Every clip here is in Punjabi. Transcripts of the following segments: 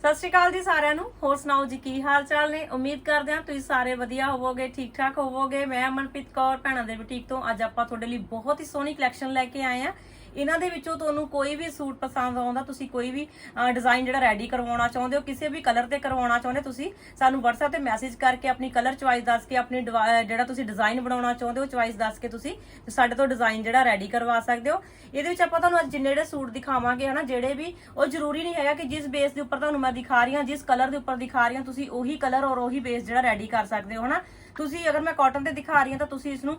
ਸਤਿ ਸ਼੍ਰੀ ਅਕਾਲ ਜੀ ਸਾਰਿਆਂ ਨੂੰ। ਹੋਰ ਸੁਣਾਓ ਜੀ, ਕੀ ਹਾਲ ਚਾਲ ਨੇ? ਉਮੀਦ ਕਰਦੇ ਹਾਂ ਤੁਸੀਂ ਸਾਰੇ ਵਧੀਆ ਹੋਵੋਗੇ ਠੀਕ ਠਾਕ ਹੋਵੋਗੇ। ਮੈਂ ਅਮਨਪ੍ਰੀਤ ਕੌਰ, ਭੈਣਾਂ ਦੇ ਬੁਟੀਕ ਤੋਂ ਅੱਜ ਆਪਾਂ ਤੁਹਾਡੇ ਲਈ ਬਹੁਤ ਹੀ ਸੋਹਣੀ ਕਲੈਕਸ਼ਨ ਲੈ ਕੇ ਆਏ ਆ ਇਹਨਾਂ ਦੇ ਵਿੱਚੋਂ ਤੁਹਾਨੂੰ ਕੋਈ ਵੀ ਸੂਟ ਪਸੰਦ ਆਉਂਦਾ, ਤੁਸੀਂ ਕੋਈ ਵੀ ਡਿਜ਼ਾਈਨ ਜਿਹੜਾ ਰੈਡੀ ਕਰਵਾਉਣਾ ਚਾਹੁੰਦੇ ਹੋ, ਕਿਸੇ ਵੀ ਕਲਰ ਤੇ ਕਰਵਾਉਣਾ ਚਾਹੁੰਦੇ ਤੁਸੀਂ ਸਾਨੂੰ WhatsApp ਤੇ ਮੈਸੇਜ ਕਰਕੇ ਆਪਣੀ ਕਲਰ ਚੁਆਇਸ ਦੱਸ ਕੇ ਆਪਣੀ ਜਿਹੜਾ ਤੁਸੀਂ ਡਿਜ਼ਾਈਨ ਬਣਾਉਣਾ ਚਾਹੁੰਦੇ ਹੋ ਚੁਆਇਸ ਦੱਸ ਕੇ ਤੁਸੀਂ ਸਾਡੇ ਤੋਂ ਡਿਜ਼ਾਈਨ ਜਿਹੜਾ ਰੈਡੀ ਕਰਵਾ ਸਕਦੇ ਹੋ। ਇਹਦੇ ਵਿੱਚ ਆਪਾਂ ਤੁਹਾਨੂੰ ਅੱਜ ਜਿੰਨੇ ਜਿਹੜੇ ਸੂਟ ਦਿਖਾਵਾਂਗੇ, ਹਨਾ, ਜਿਹੜੇ ਵੀ, ਉਹ ਜ਼ਰੂਰੀ ਨਹੀਂ ਹੈਗਾ ਕਿ ਜਿਸ ਬੇਸ ਦੇ ਉੱਪਰ ਤੁਹਾਨੂੰ ਮੈਂ ਦਿਖਾ ਰਹੀ ਹਾਂ, ਜਿਸ ਕਲਰ ਦੇ ਉੱਪਰ ਦਿਖਾ ਰਹੀ ਹਾਂ, ਤੁਸੀਂ ਉਹੀ ਕਲਰ ਔਰ ਉਹੀ ਬੇਸ ਜਿਹੜਾ ਰੈਡੀ ਕਰ ਸਕਦੇ ਹੋ, ਹਨਾ। ਤੁਸੀਂ ਅਗਰ ਮੈਂ ਕਾਟਨ ਤੇ ਦਿਖਾ ਰਹੀ ਹਾਂ, ਤਾਂ ਤੁਸੀਂ ਇਸ ਨੂੰ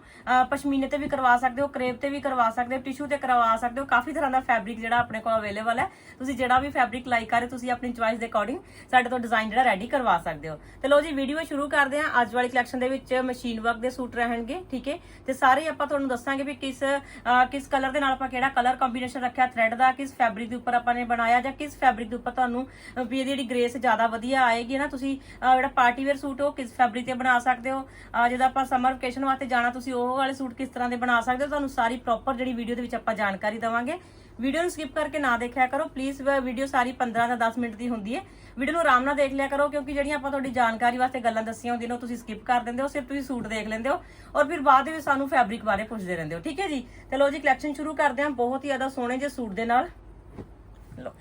ਪਸ਼ਮੀਨੇ ਤੇ ਵੀ ਕਰਵਾ ਸਕਦੇ ਹੋ ਕਰੇਪ ਤੇ ਵੀ ਕਰਵਾ ਸਕਦੇ ਹੋ ਟਿਸ਼ੂ ਤੇ ਕਰਵਾ ਸਕਦੇ ਹੋ। ਕਾਫੀ ਤਰ੍ਹਾਂ ਦਾ ਫੈਬਰਿਕ ਜਿਹੜਾ ਆਪਣੇ ਕੋਲ ਅਵੇਲੇਬਲ ਹੈ। ਤੁਸੀਂ ਜਿਹੜਾ ਵੀ ਫੈਬਰਿਕ ਲਾਈਕ ਕਰੇ ਤੁਸੀਂ ਆਪਣੀ ਚੁਆਇਸ ਦੇ ਅਕੋਰਡਿੰਗ ਸਾਡੇ ਤੋਂ ਡਿਜ਼ਾਈਨ ਜਿਹੜਾ ਰੈਡੀ ਕਰਵਾ ਸਕਦੇ ਹੋ। ਤੇ ਲੋ ਜੀ ਵੀਡੀਓ ਸ਼ੁਰੂ ਕਰਦੇ ਹਾਂ। ਅੱਜ ਵਾਲੀ ਕਲੈਕਸ਼ਨ ਦੇ ਵਿੱਚ ਮਸ਼ੀਨ ਵਰਕ ਦੇ ਸੂਟ ਰਹਿਣਗੇ, ਠੀਕ ਹੈ? ਤੇ ਸਾਰੇ ਆਪਾਂ ਤੁਹਾਨੂੰ ਦੱਸਾਂਗੇ ਵੀ ਕਿਸ ਕਿਸ ਕਲਰ ਦੇ ਨਾਲ ਆਪਾਂ ਕਿਹੜਾ ਕਲਰ ਕੰਬੀਨੇਸ਼ਨ ਰੱਖਿਆ ਥ੍ਰੈਡ ਦਾ, ਕਿਸ ਫੈਬਰਿਕ ਦੇ ਉੱਪਰ ਆਪਾਂ ਨੇ ਬਣਾਇਆ ਜਾਂ ਕਿਸ ਫੈਬਰਿਕ ਦੇ ਉੱਪਰ ਤੁਹਾਨੂੰ ਵੀ ਇਹਦੀ ਜਿਹੜੀ ਗ੍ਰੇਸ ਜ਼ਿਆਦਾ ਵਧੀਆ ਆਏਗੀ ਨਾ? ਤੁਸੀਂ ਜਿਹੜਾ ਪਾਰਟੀ ਵੇਅਰ ਸੂਟ ਉਹ ਕਿਸ ਫੈਬਰਿਕ ਤੇ ਬਣਾ ਸਕਦੇ ਹੋ? ਜਦੋਂ ਆਪਾਂ ਸਮਰ ਵਕੇਸ਼ਨ ਵਾਸਤੇ ਜਾਣਾ, ਤੁਸੀਂ ਉਹ ਵਾਲੇ ਸੂਟ ਕਿਸ ਤਰ੍ਹਾਂ ਦੇ ਬਣਾ ਸਕਦੇ ਹੋ? ਤੁਹਾਨੂੰ ਸਾਰੀ ਪ੍ਰੋਪਰ ਜਿਹੜੀ ਵੀਡੀਓ ਦੇ ਵਿੱਚ ਆਪਾਂ ਜਾਣਕਾਰੀ ਦਵਾਂਗੇ। ਵੀਡੀਓ ਨੂੰ ਸਕਿਪ ਕਰਕੇ ਨਾ ਦੇਖਿਆ ਕਰੋ। ਪਲੀਜ਼ ਵੀਡੀਓ ਸਾਰੀ 15 ਜਾਂ 10 ਮਿੰਟ ਦੀ ਹੁੰਦੀ ਹੈ। ਵੀਡੀਓ ਨੂੰ ਆਰਾਮ ਨਾਲ ਦੇਖ ਲਿਆ ਕਰੋ, ਕਿਉਂਕਿ ਜਿਹੜੀਆਂ ਆਪਾਂ ਤੁਹਾਡੀ ਜਾਣਕਾਰੀ ਵਾਸਤੇ ਗੱਲਾਂ ਦੱਸੀਆਂ ਹੁੰਦੀਆਂ ਨੇ ਤੁਸੀਂ ਸਕਿਪ ਕਰ ਦਿੰਦੇ ਹੋ, ਸਿਰਫ ਤੁਸੀਂ ਸੂਟ ਦੇਖ ਲੈਂਦੇ ਹੋ ਔਰ ਫਿਰ ਬਾਅਦ ਵਿੱਚ ਸਾਨੂੰ ਫੈਬਰਿਕ ਬਾਰੇ ਪੁੱਛਦੇ ਰਹਿੰਦੇ ਹੋ। ਠੀਕ ਹੈ ਜੀ? ਤੇ ਜੀ ਕਲੈਕਸ਼ਨ ਸ਼ੁਰੂ ਕਰਦੇ ਹਾਂ। ਬਹੁਤ ਹੀ ਜ਼ਿਆਦਾ ਸੋਹਣੇ ਜਿਹੇ ਸੂਟ ਦੇ ਨਾਲ। ਲੋ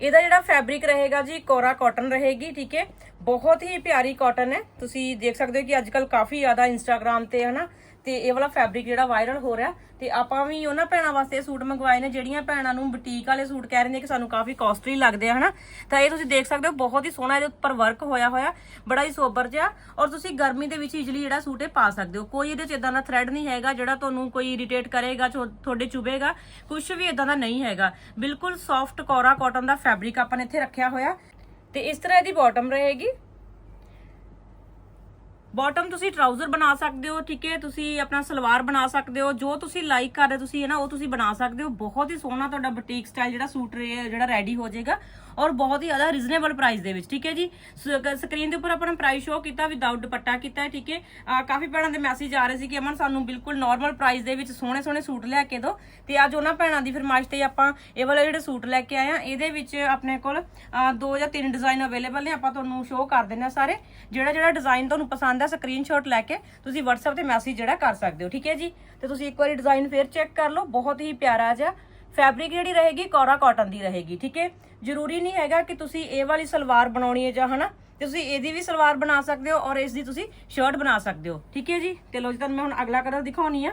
ਇਹਦਾ ਜਿਹੜਾ ਫੈਬਰਿਕ ਰਹੇਗਾ ਜੀ, ਕੋਰਾ ਕਾਟਨ ਰਹੇਗੀ, ਠੀਕ ਹੈ? ਬਹੁਤ ਹੀ ਪਿਆਰੀ ਕਾਟਨ ਹੈ। ਤੁਸੀਂ ਦੇਖ ਸਕਦੇ ਹੋ ਕਿ ਅੱਜ ਕੱਲ ਕਾਫੀ ਜ਼ਿਆਦਾ ਇੰਸਟਾਗ੍ਰam ਤੇ, ਹਨਾ ਤੇ ਇਹ ਵਾਲਾ ਫੈਬਰਿਕ ਜਿਹੜਾ ਵਾਇਰਲ ਹੋ ਰਿਹਾ, ਤੇ ਆਪਾਂ ਵੀ ਉਹਨਾਂ ਭੈਣਾਂ ਵਾਸਤੇ ਇਹ ਸੂਟ ਮੰਗਵਾਏ ਨੇ, ਜਿਹੜੀਆਂ ਭੈਣਾਂ ਨੂੰ ਬੁਟੀਕ ਵਾਲੇ ਸੂਟ ਕਹਿ ਰਹੇ ਨੇ ਕਿ ਸਾਨੂੰ ਕਾਫੀ ਕਾਸਟਲੀ ਲੱਗਦੇ ਆ, ਹਨਾ? ਤਾਂ ਇਹ ਤੁਸੀਂ ਦੇਖ ਸਕਦੇ ਹੋ, ਬਹੁਤ ਹੀ ਸੋਹਣਾ ਇਹਦੇ ਉੱਪਰ ਵਰਕ ਹੋਇਆ ਹੋਇਆ, ਬੜਾ ਹੀ ਸੋਬਰ ਜਿਹਾ, ਔਰ ਤੁਸੀਂ ਗਰਮੀ ਦੇ ਵਿੱਚ ਇਜਲੀ ਜਿਹੜਾ ਸੂਟ ਇਹ ਪਾ ਸਕਦੇ ਹੋ। ਕੋਈ ਇਹਦੇ ਚ ਇਦਾਂ ਦਾ ਥ੍ਰੈਡ ਨਹੀਂ ਹੈਗਾ, ਜਿਹੜਾ ਤੁਹਾਨੂੰ ਕੋਈ ਇਰੀਟੇਟ ਕਰੇਗਾ ਤੁਹਾਡੇ ਚੁਭੇਗਾ ਕੁਝ ਵੀ ਇਦਾਂ ਦਾ ਨਹੀਂ ਹੈਗਾ। ਬਿਲਕੁਲ ਸੌਫਟ ਕੋਰਾ ਕਾਟਨ ਦਾ ਫੈਬਰਿਕ ਆਪਾਂ ਨੇ ਇੱਥੇ ਰੱਖਿਆ ਹੋਇਆ। ਤੇ ਇਸ ਤਰ੍ਹਾਂ ਇਹਦੀ ਬਾਟਮ ਰਹੇਗੀ। ਬਾਟਮ ਤੁਸੀਂ ਟਰਾਊਜ਼ਰ ਬਣਾ ਸਕਦੇ ਹੋ, ਠੀਕ ਹੈ? ਤੁਸੀਂ ਆਪਣਾ ਸਲਵਾਰ ਬਣਾ ਸਕਦੇ ਹੋ, ਜੋ ਤੁਸੀਂ ਲਾਈਕ ਕਰਦੇ ਤੁਸੀਂ, ਹੈ ਨਾ, ਉਹ ਤੁਸੀਂ ਬਣਾ ਸਕਦੇ ਹੋ। ਬਹੁਤ ਹੀ ਸੋਹਣਾ ਤੁਹਾਡਾ ਬੁਟੀਕ ਸਟਾਈਲ ਜਿਹੜਾ ਸੂਟ ਜਿਹੜਾ ਰੈਡੀ ਹੋ ਜਾਏਗਾ ਔਰ ਬਹੁਤ ਹੀ ਜ਼ਿਆਦਾ ਰੀਜ਼ਨੇਬਲ ਪ੍ਰਾਈਸ ਦੇ ਵਿੱਚ, ਠੀਕ ਹੈ ਜੀ? ਸਕਰੀਨ ਦੇ ਉੱਪਰ ਆਪਣਾ ਪ੍ਰਾਈਸ ਸ਼ੋ ਕੀਤਾ ਵਿਦਆਊਟ ਦੁਪੱਟਾ ਕੀਤਾ ਹੈ, ਠੀਕ ਹੈ? ਕਾਫੀ ਭੈਣਾਂ ਦੇ ਮੈਸੇਜ ਆ ਰਹੇ ਸੀ ਕਿ ਅਮਨ, ਸਾਨੂੰ ਬਿਲਕੁਲ ਨਾਰਮਲ ਪ੍ਰਾਈਸ ਦੇ ਵਿੱਚ ਸੋਹਣੇ ਸੋਹਣੇ ਸੂਟ ਲੈ ਕੇ ਦਿਓ ਤੇ ਅੱਜ ਉਹਨਾਂ ਭੈਣਾਂ ਦੀ ਫਰਮਾਇਸ਼ ਤੇ ਆਪਾਂ ਇਹ ਵਾਲੇ ਜਿਹੜੇ ਸੂਟ ਲੈ ਕੇ ਆਏ ਆ ਇਹਦੇ ਵਿੱਚ ਆਪਣੇ ਕੋਲ ਦੋ ਜਾਂ ਤਿੰਨ ਡਿਜ਼ਾਈਨ ਅਵੇਲੇਬਲ ਨੇ, ਆਪਾਂ ਤੁਹਾਨੂੰ ਸ਼ੋਅ ਕਰ ਦਿੰਦੇ ਆ ਸਾਰੇ। ਜਿਹੜਾ ਜਿਹੜਾ ਡਿਜ਼ਾਈਨ ਤੁਹਾਨੂੰ ਪਸੰਦ ਆ ਸਕਰੀਨਸ਼ਾਟ ਲੈ ਕੇ ਤੁਸੀਂ WhatsApp ਤੇ ਮੈਸੇਜ ਜਿਹੜਾ ਕਰ ਸਕਦੇ ਹੋ, ਠੀਕ ਹੈ ਜੀ? ਤੇ ਤੁਸੀਂ ਇੱਕ ਵਾਰੀ ਡਿਜ਼ਾਈਨ ਫੇਰ ਚੈੱਕ ਕਰ ਲਓ, ਬਹੁਤ ਹੀ ਪਿਆਰਾ ਜਿਹਾ ਫੈਬਰਿਕ ਜਿਹੜੀ ਰਹੇਗੀ, ਕੋਰਾ ਕਾਟਨ ਦੀ ਰਹੇਗੀ, ਠੀਕ ਹੈ? ਜ਼ਰੂਰੀ ਨਹੀਂ ਹੈਗਾ ਕਿ ਤੁਸੀਂ ਇਹ ਵਾਲੀ ਸਲਵਾਰ ਬਣਾਉਣੀ ਹੈ ਜਾਂ ਹਨਾ, ਤੇ ਤੁਸੀਂ ਇਹਦੀ ਵੀ ਸਲਵਾਰ ਬਣਾ ਸਕਦੇ ਹੋ ਔਰ ਇਸ ਦੀ ਤੁਸੀਂ ਸ਼ਰਟ ਬਣਾ ਸਕਦੇ ਹੋ, ਠੀਕ ਹੈ ਜੀ? ਤੇ ਲੋ ਜੀ, ਤੁਹਾਨੂੰ ਮੈਂ ਹੁਣ ਅਗਲਾ ਕਲਰ ਦਿਖਾਉਣੀ ਆ।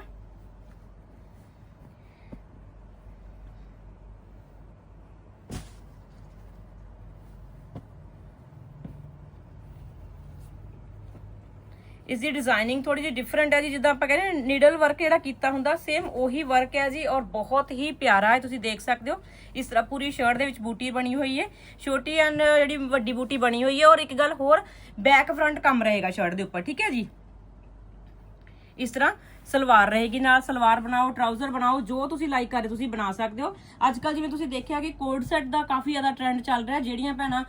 ਇਸ ਦੀ ਡਿਜ਼ਾਈਨਿੰਗ ਥੋੜੀ ਜਿਹੀ ਡਿਫਰੈਂਟ ਹੈ ਜੀ, ਜਿੱਦਾਂ ਆਪਾਂ ਕਹਿੰਦੇ ਨੇ ਨੀਡਲ ਵਰਕ ਜਿਹੜਾ ਕੀਤਾ ਹੁੰਦਾ ਸੇਮ ਉਹੀ ਵਰਕ ਹੈ ਜੀ ਔਰ ਬਹੁਤ ਹੀ ਪਿਆਰਾ ਹੈ, ਤੁਸੀਂ ਦੇਖ ਸਕਦੇ ਹੋ। ਇਸ ਤਰ੍ਹਾਂ ਪੂਰੀ ਸ਼ਰਟ ਦੇ ਵਿੱਚ ਬੂਟੀ ਬਣੀ ਹੋਈ ਹੈ, ਛੋਟੀ ਐਂਡ ਜਿਹੜੀ ਵੱਡੀ ਬੂਟੀ ਬਣੀ ਹੋਈ ਹੈ ਔਰ ਇੱਕ ਗੱਲ ਹੋਰ ਬੈਕ ਫਰੰਟ ਕੰਮ ਰਹੇਗਾ ਸ਼ਰਟ ਦੇ ਉੱਪਰ, ਠੀਕ ਹੈ ਜੀ? ਇਸ ਤਰ੍ਹਾਂ ਸਲਵਾਰ ਰਹੇਗੀ ਨਾਲ ਸਲਵਾਰ ਬਣਾਓ ਟਰਾਊਜ਼ਰ ਬਣਾਓ, ਜੋ ਤੁਸੀਂ ਲਾਈਕ ਕਰਦੇ ਤੁਸੀਂ ਬਣਾ ਸਕਦੇ ਹੋ। ਅੱਜ ਕੱਲ ਜਿਵੇਂ ਤੁਸੀਂ ਦੇਖਿਆ ਕਿ ਕੋਡ ਸੈਟ ਦਾ ਕਾਫੀ ਜ਼ਿਆਦਾ ਟ੍ਰੈਂਡ ਚੱਲ ਰਿਹਾ, ਜਿਹੜੀਆਂ ਭੈਣਾਂ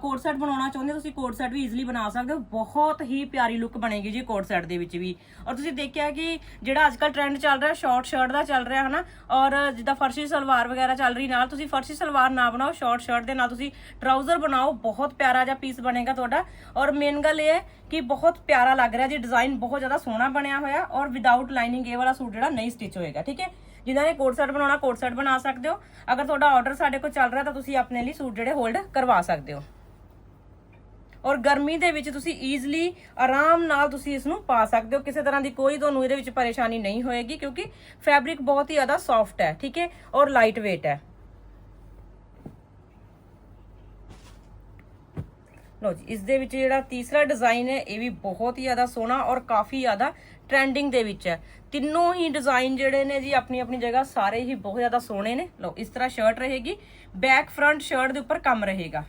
ਕੋਡ ਸੈਟ ਬਣਾਉਣਾ ਚਾਹੁੰਦੇ ਤੁਸੀਂ ਕੋਡ ਸੈਟ ਵੀ ਈਜ਼ੀਲੀ ਬਣਾ ਸਕਦੇ ਹੋ। ਬਹੁਤ ਹੀ ਪਿਆਰੀ ਲੁੱਕ ਬਣੇਗੀ ਜੀ ਕੋਡ ਸੈਟ ਦੇ ਵਿੱਚ ਵੀ। ਔਰ ਤੁਸੀਂ ਦੇਖਿਆ ਕਿ ਜਿਹੜਾ ਅੱਜ ਕੱਲ ਟ੍ਰੈਂਡ ਚੱਲ ਰਿਹਾ ਸ਼ਾਰਟ ਸ਼ਰਟ ਦਾ ਚੱਲ ਰਿਹਾ, ਹਨਾ? ਔਰ ਜਿੱਦਾਂ ਫਰਸ਼ੀ ਸਲਵਾਰ ਵਗੈਰਾ ਚੱਲ ਰਹੀ, ਨਾਲ ਤੁਸੀਂ ਫਰਸ਼ੀ ਸਲਵਾਰ ਨਾ ਬਣਾਓ ਸ਼ਾਰਟ ਸ਼ਰਟ ਦੇ ਨਾਲ ਤੁਸੀਂ ਟਰਾਊਜ਼ਰ ਬਣਾਓ, ਬਹੁਤ ਪਿਆਰਾ ਜਿਹਾ ਪੀਸ ਬਣੇਗਾ ਤੁਹਾਡਾ। ਔਰ ਮੇਨ ਗੱਲ ਇਹ ਹੈ ਕਿ ਬਹੁਤ ਪਿਆਰਾ ਲੱਗ ਰਿਹਾ ਜੀ ਡਿਜ਼ਾਈਨ ਬਹੁਤ ਜ਼ਿਆਦਾ ਸੋਹਣਾ ਬਣਿਆ ਹੋਇਆ। ਔਰ ਵਿਦਆਊਟ ਲਾਈਨਿੰਗ ਇਹ ਵਾਲਾ ਸੂਟ ਜਿਹੜਾ ਨਹੀਂ ਸਟਿਚ ਹੋਏਗਾ, ਠੀਕ ਹੈ? ਜਿਨ੍ਹਾਂ ਨੇ ਕੋਟ ਸੈਟ ਬਣਾਉਣਾ ਕੋਟ ਸੈਟ ਬਣਾ ਸਕਦੇ ਹੋ। ਅਗਰ ਤੁਹਾਡਾ ਆਰਡਰ ਸਾਡੇ ਕੋਲ ਚੱਲ ਰਿਹਾ ਤਾਂ ਤੁਸੀਂ ਆਪਣੇ ਲਈ ਸੂਟ ਜਿਹੜੇ ਹੋਲਡ ਕਰਵਾ ਸਕਦੇ ਹੋ। ਔਰ ਗਰਮੀ ਦੇ ਵਿੱਚ ਤੁਸੀਂ ਈਜ਼ੀਲੀ ਆਰਾਮ ਨਾਲ ਤੁਸੀਂ ਇਸ ਨੂੰ ਪਾ ਸਕਦੇ ਹੋ। ਕਿਸੇ ਤਰ੍ਹਾਂ ਦੀ ਕੋਈ ਤੁਹਾਨੂੰ ਇਹਦੇ ਵਿੱਚ ਪਰੇਸ਼ਾਨੀ ਨਹੀਂ ਹੋਏਗੀ, ਕਿਉਂਕਿ ਫੈਬਰਿਕ ਬਹੁਤ ਹੀ ਜ਼ਿਆਦਾ ਸੌਫਟ ਹੈ, ਠੀਕ ਹੈ? ਔਰ ਲਾਈਟ weight ਹੈ। ਲੋ ਜੀ, ਇਸ ਦੇ ਵਿੱਚ ਜਿਹੜਾ ਤੀਸਰਾ ਡਿਜ਼ਾਈਨ ਹੈ, ਇਹ ਵੀ ਬਹੁਤ ਹੀ ਜ਼ਿਆਦਾ ਸੋਹਣਾ ਔਰ ਕਾਫੀ ਜ਼ਿਆਦਾ ਟ੍ਰੈਂਡਿੰਗ ਦੇ ਵਿੱਚ ਹੈ। ਤਿੰਨੋਂ ਹੀ ਡਿਜ਼ਾਈਨ ਜਿਹੜੇ ਨੇ ਜੀ, ਆਪਣੀ ਆਪਣੀ ਜਗ੍ਹਾ ਸਾਰੇ ਹੀ ਬਹੁਤ ਜ਼ਿਆਦਾ ਸੋਹਣੇ ਨੇ। ਲੋ ਇਸ ਤਰ੍ਹਾਂ ਸ਼ਰਟ ਰਹੇਗੀ। ਬੈਕ ਫਰੰਟ ਸ਼ਰਟ ਦੇ ਉੱਪਰ ਕੰਮ ਰਹੇਗਾ।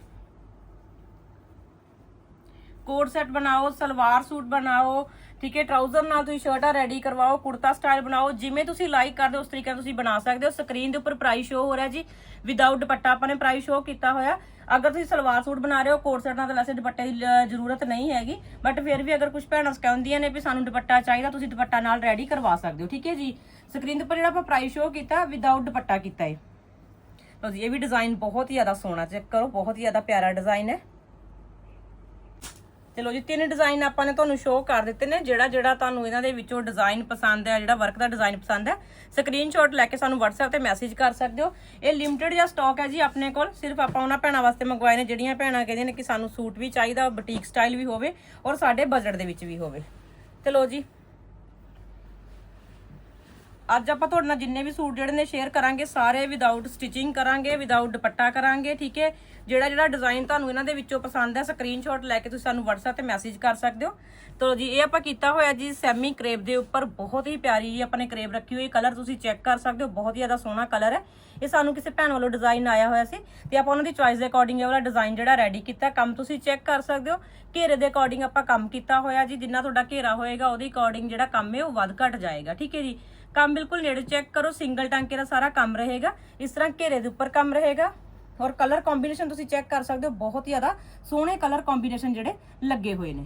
ਕੋਟ ਸੈਟ ਬਣਾਓ, ਸਲਵਾਰ ਸੂਟ ਬਣਾਓ, ਠੀਕ ਹੈ ਟਰਾਊਜ਼ਰ ਨਾਲ ਤੁਸੀਂ ਸ਼ਰਟਾਂ ਰੈਡੀ ਕਰਵਾਓ, ਕੁੜਤਾ ਸਟਾਈਲ ਬਣਾਓ, ਜਿਵੇਂ ਤੁਸੀਂ ਲਾਈਕ ਕਰਦੇ ਹੋ, ਉਸ ਤਰੀਕੇ ਨਾਲ ਤੁਸੀਂ ਬਣਾ ਸਕਦੇ ਹੋ। ਸਕਰੀਨ ਦੇ ਉੱਪਰ ਪ੍ਰਾਈਸ ਸ਼ੋ ਹੋ ਰਿਹਾ ਜੀ। ਵਿਦਆਊਟ ਦੁਪੱਟਾ ਆਪਾਂ ਨੇ ਪ੍ਰਾਈਸ ਸ਼ੋ ਕੀਤਾ ਹੋਇਆ। ਅਗਰ ਤੁਸੀਂ ਸਲਵਾਰ ਸੂਟ ਬਣਾ ਰਹੇ ਹੋ, ਕੋਟ ਸੈਟ ਨਾਲ ਤਾਂ ਵੈਸੇ ਦੁਪੱਟੇ ਦੀ ਲ- ਜ਼ਰੂਰਤ ਨਹੀਂ ਹੈਗੀ ਬਟ ਫਿਰ ਵੀ ਅਗਰ ਕੁਝ ਭੈਣਾਂ ਕਹਿੰਦੀਆਂ ਨੇ ਵੀ ਸਾਨੂੰ ਦੁਪੱਟਾ ਚਾਹੀਦਾ, ਤੁਸੀਂ ਦੁਪੱਟਾ ਨਾਲ ਰੈਡੀ ਕਰਵਾ ਸਕਦੇ ਹੋ, ਠੀਕ ਹੈ ਜੀ? ਸਕਰੀਨ ਦੇ ਉੱਪਰ ਜਿਹੜਾ ਆਪਾਂ ਪ੍ਰਾਈਸ ਸ਼ੋ ਕੀਤਾ ਵਿਦਆਊਟ ਦੁਪੱਟਾ ਕੀਤਾ ਹੈ ਲਓ ਜੀ, ਇਹ ਵੀ ਡਿਜ਼ਾਈਨ ਬਹੁਤ ਹੀ ਜ਼ਿਆਦਾ ਸੋਹਣਾ ਚੈੱਕ ਕਰੋ, ਬਹੁਤ ਹੀ ਜ਼ਿਆਦਾ ਪਿਆਰਾ ਡਿਜ਼ਾਈਨ ਹੈ। ਚਲੋ ਜੀ, ਤਿੰਨ ਡਿਜ਼ਾਈਨ ਆਪਾਂ ਨੇ ਤੁਹਾਨੂੰ ਸ਼ੋਅ ਕਰ ਦਿੱਤੇ ਨੇ, ਜਿਹੜਾ ਜਿਹੜਾ ਤੁਹਾਨੂੰ ਇਹਨਾਂ ਦੇ ਵਿੱਚੋਂ ਡਿਜ਼ਾਈਨ ਪਸੰਦ ਹੈ, ਜਿਹੜਾ ਵਰਕ ਦਾ ਡਿਜ਼ਾਈਨ ਪਸੰਦ ਹੈ ਸਕਰੀਨਸ਼ਾਟ ਲੈ ਕੇ ਸਾਨੂੰ WhatsApp ਤੇ ਮੈਸੇਜ ਕਰ ਸਕਦੇ ਹੋ। ਇਹ ਲਿਮਟਿਡ ਜਿਹਾ ਸਟਾਕ ਹੈ ਜੀ ਆਪਣੇ ਕੋਲ, ਸਿਰਫ ਆਪਾਂ ਉਹਨਾਂ ਭੈਣਾਂ ਵਾਸਤੇ ਮੰਗਵਾਏ ਨੇ, ਜਿਹੜੀਆਂ ਭੈਣਾਂ ਕਹਿੰਦੀਆਂ ਨੇ ਕਿ ਸਾਨੂੰ ਸੂਟ ਵੀ ਚਾਹੀਦਾ ਬੁਟੀਕ ਸਟਾਈਲ ਵੀ ਹੋਵੇ ਔਰ ਸਾਡੇ ਬਜਟ ਦੇ ਵਿੱਚ ਵੀ ਹੋਵੇ। ਚਲੋ ਜੀ ਅੱਜ ਆਪਾਂ ਤੁਹਾਡੇ ਨਾਲ ਜਿੰਨੇ ਵੀ ਸੂਟ ਜਿਹੜੇ ਨੇ ਸ਼ੇਅਰ ਕਰਾਂਗੇ, ਸਾਰੇ ਵਿਦਆਊਟ ਸਟਿਚਿੰਗ ਕਰਾਂਗੇ ਵਿਦਆਊਟ ਦੁਪੱਟਾ ਕਰਾਂਗੇ, ਠੀਕ ਹੈ? ਜਿਹੜਾ ਜਿਹੜਾ ਡਿਜ਼ਾਈਨ ਤੁਹਾਨੂੰ ਇਹਨਾਂ ਦੇ ਵਿੱਚੋਂ ਪਸੰਦ ਹੈ ਸਕਰੀਨਸ਼ਾਟ ਲੈ ਕੇ ਤੁਸੀਂ ਸਾਨੂੰ WhatsApp ਤੇ ਮੈਸੇਜ ਕਰ ਸਕਦੇ ਹੋ। ਤੋ ਜੀ, ਇਹ ਆਪਾਂ ਕੀਤਾ ਹੋਇਆ ਜੀ ਸੈਮੀ ਕਰੇਪ ਦੇ ਉੱਪਰ, ਬਹੁਤ ਹੀ ਪਿਆਰੀ ਜੀ ਆਪਾਂ ਨੇ ਰੱਖੀ ਹੋਈ ਕਲਰ ਤੁਸੀਂ ਚੈੱਕ ਕਰ ਸਕਦੇ ਹੋ, ਬਹੁਤ ਹੀ ਜ਼ਿਆਦਾ ਸੋਹਣਾ ਕਲਰ ਹੈ। ਇਹ ਸਾਨੂੰ ਕਿਸੇ ਭੈਣ ਵੱਲੋਂ ਡਿਜ਼ਾਈਨ ਆਇਆ ਹੋਇਆ ਸੀ ਤੇ ਆਪਾਂ ਉਹਨਾਂ ਦੀ ਚੁਆਇਸ ਦੇ ਅਕੋਰਡਿੰਗ ਇਹ ਵਾਲਾ ਡਿਜ਼ਾਈਨ ਜਿਹੜਾ ਰੈਡੀ ਕੀਤਾ, ਕੰਮ ਤੁਸੀਂ ਚੈੱਕ ਕਰ ਸਕਦੇ ਹੋ। ਘੇਰੇ ਦੇ ਅਕੋਰਡਿੰਗ ਆਪਾਂ ਕੰਮ ਕੀਤਾ ਹੋਇਆ ਜੀ, ਜਿੰਨਾ ਤੁਹਾਡਾ ਘੇਰਾ ਹੋਏਗਾ, ਉਹਦੇ ਅਕੋਰਡਿੰਗ ਜਿਹੜਾ ਕੰਮ ਹੈ, ਉਹ ਵੱਧ ਘਟ ਜਾਏਗਾ, ਠੀਕ ਹੈ ਜੀ? ਕੰਮ ਬਿਲਕੁਲ ਨੇੜੇ ਚੈੱਕ ਕਰੋ ਸਿੰਗਲ ਟਾਂਕੇ ਦਾ ਸਾਰਾ ਕੰਮ ਰਹੇਗਾ। ਇਸ ਤਰ੍ਹਾਂ ਘੇਰੇ ਦੇ ਉੱਪਰ ਕੰਮ ਰਹੇਗਾ। ਔਰ ਕਲਰ ਕੰਬੀਨੇਸ਼ਨ ਤੁਸੀਂ ਚੈੱਕ ਕਰ ਸਕਦੇ ਹੋ, ਬਹੁਤ ਹੀ ਜ਼ਿਆਦਾ ਸੋਹਣੇ ਕਲਰ ਕੰਬੀਨੇਸ਼ਨ ਜਿਹੜੇ ਲੱਗੇ ਹੋਏ ਨੇ।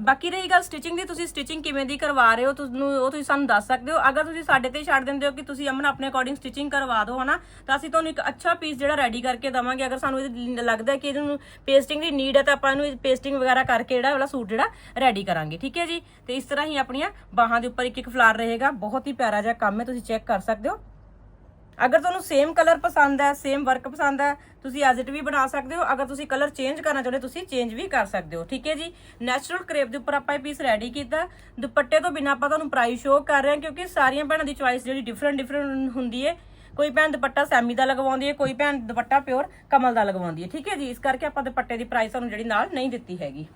ਬਾਕੀ ਰਹੀ ਗੱਲ ਸਟਿਚਿੰਗ ਦੀ, ਤੁਸੀਂ ਸਟਿਚਿੰਗ ਕਿਵੇਂ ਦੀ ਕਰਵਾ ਰਹੇ ਹੋ, ਤੁਹਾਨੂੰ ਉਹ ਤੁਸੀਂ ਸਾਨੂੰ ਦੱਸ ਸਕਦੇ ਹੋ। ਅਗਰ ਤੁਸੀਂ ਸਾਡੇ ਤੇ ਛੱਡ ਦਿੰਦੇ ਹੋ ਕਿ ਤੁਸੀਂ ਅਮਨ ਆਪਣੇ ਅਕੋਰਡਿੰਗ ਸਟਿਚਿੰਗ ਕਰਵਾ ਦਿਓ ਹਨਾ, ਤਾਂ ਅਸੀਂ ਤੁਹਾਨੂੰ ਇੱਕ ਅੱਛਾ ਪੀਸ ਜਿਹੜਾ ਰੈਡੀ ਕਰਕੇ ਦਵਾਂਗੇ। ਅਗਰ ਸਾਨੂੰ ਇਹ ਲੱਗਦਾ ਹੈ ਕਿ ਇਹਨੂੰ ਪੇਸਟਿੰਗ ਦੀ ਨੀਡ ਹੈ, ਤਾਂ ਆਪਾਂ ਇਹਨੂੰ ਪੇਸਟਿੰਗ ਵਗੈਰਾ ਕਰਕੇ ਜਿਹੜਾ ਵਾਲਾ ਸੂਟ ਜਿਹੜਾ ਰੈਡੀ ਕਰਾਂਗੇ। ਠੀਕ ਹੈ ਜੀ? ਤੇ ਇਸ ਤਰ੍ਹਾਂ ਹੀ ਆਪਣੀਆਂ ਬਾਹਾਂ ਦੇ ਉੱਪਰ ਇੱਕ ਇੱਕ ਫਲਾਰ ਰਹੇਗਾ। ਬਹੁਤ ਹੀ ਪਿਆਰਾ ਜਿਹਾ ਕੰਮ ਹੈ, ਤੁਸੀਂ ਚੈੱਕ ਕਰ ਸਕਦੇ ਹੋ। ਅਗਰ ਤੁਹਾਨੂੰ ਸੇਮ ਕਲਰ ਪਸੰਦ ਹੈ ਸੇਮ ਵਰਕ ਪਸੰਦ ਹੈ ਤੁਸੀਂ ਐਜ਼ ਇਟ ਵੀ ਬਣਾ ਸਕਦੇ ਹੋ। ਅਗਰ ਤੁਸੀਂ ਕਲਰ ਚੇਂਜ ਕਰਨਾ ਚਾਹੁੰਦੇ ਹੋ, ਤੁਸੀਂ ਚੇਂਜ ਵੀ ਕਰ ਸਕਦੇ ਹੋ। ਠੀਕ ਹੈ ਜੀ? ਨੈਚੁਰਲ ਕਰੇਪ ਦੇ ਉੱਪਰ ਆਪਾਂ ਇਹ ਪੀਸ ਰੈਡੀ ਕੀਤਾ। ਦੁਪੱਟੇ ਤੋਂ ਬਿਨਾਂ ਆਪਾਂ ਤੁਹਾਨੂੰ ਪ੍ਰਾਈਸ ਸ਼ੋਅ ਕਰ ਰਹੇ ਹਾਂ ਕਿਉਂਕਿ ਸਾਰੀਆਂ ਭੈਣਾਂ ਦੀ ਚੁਆਇਸ ਜਿਹੜੀ ਡਿਫਰੈਂਟ ਡਿਫਰੈਂਟ ਹੁੰਦੀ ਹੈ। ਕੋਈ ਭੈਣ ਦੁਪੱਟਾ ਸੈਮੀ ਦਾ ਲਗਵਾਉਂਦੀ ਹੈ ਕੋਈ ਭੈਣ ਦੁਪੱਟਾ ਪਿਓਰ ਕਮਲ ਦਾ ਲਗਵਾਉਂਦੀ ਹੈ। ਠੀਕ ਹੈ ਜੀ? ਇਸ ਕਰਕੇ ਆਪਾਂ ਦੁਪੱਟੇ ਦੀ ਪ੍ਰਾਈਸ ਤੁਹਾਨੂੰ ਜਿਹੜੀ ਨਾਲ ਨਹੀਂ ਦਿੱਤੀ ਹੈਗੀ।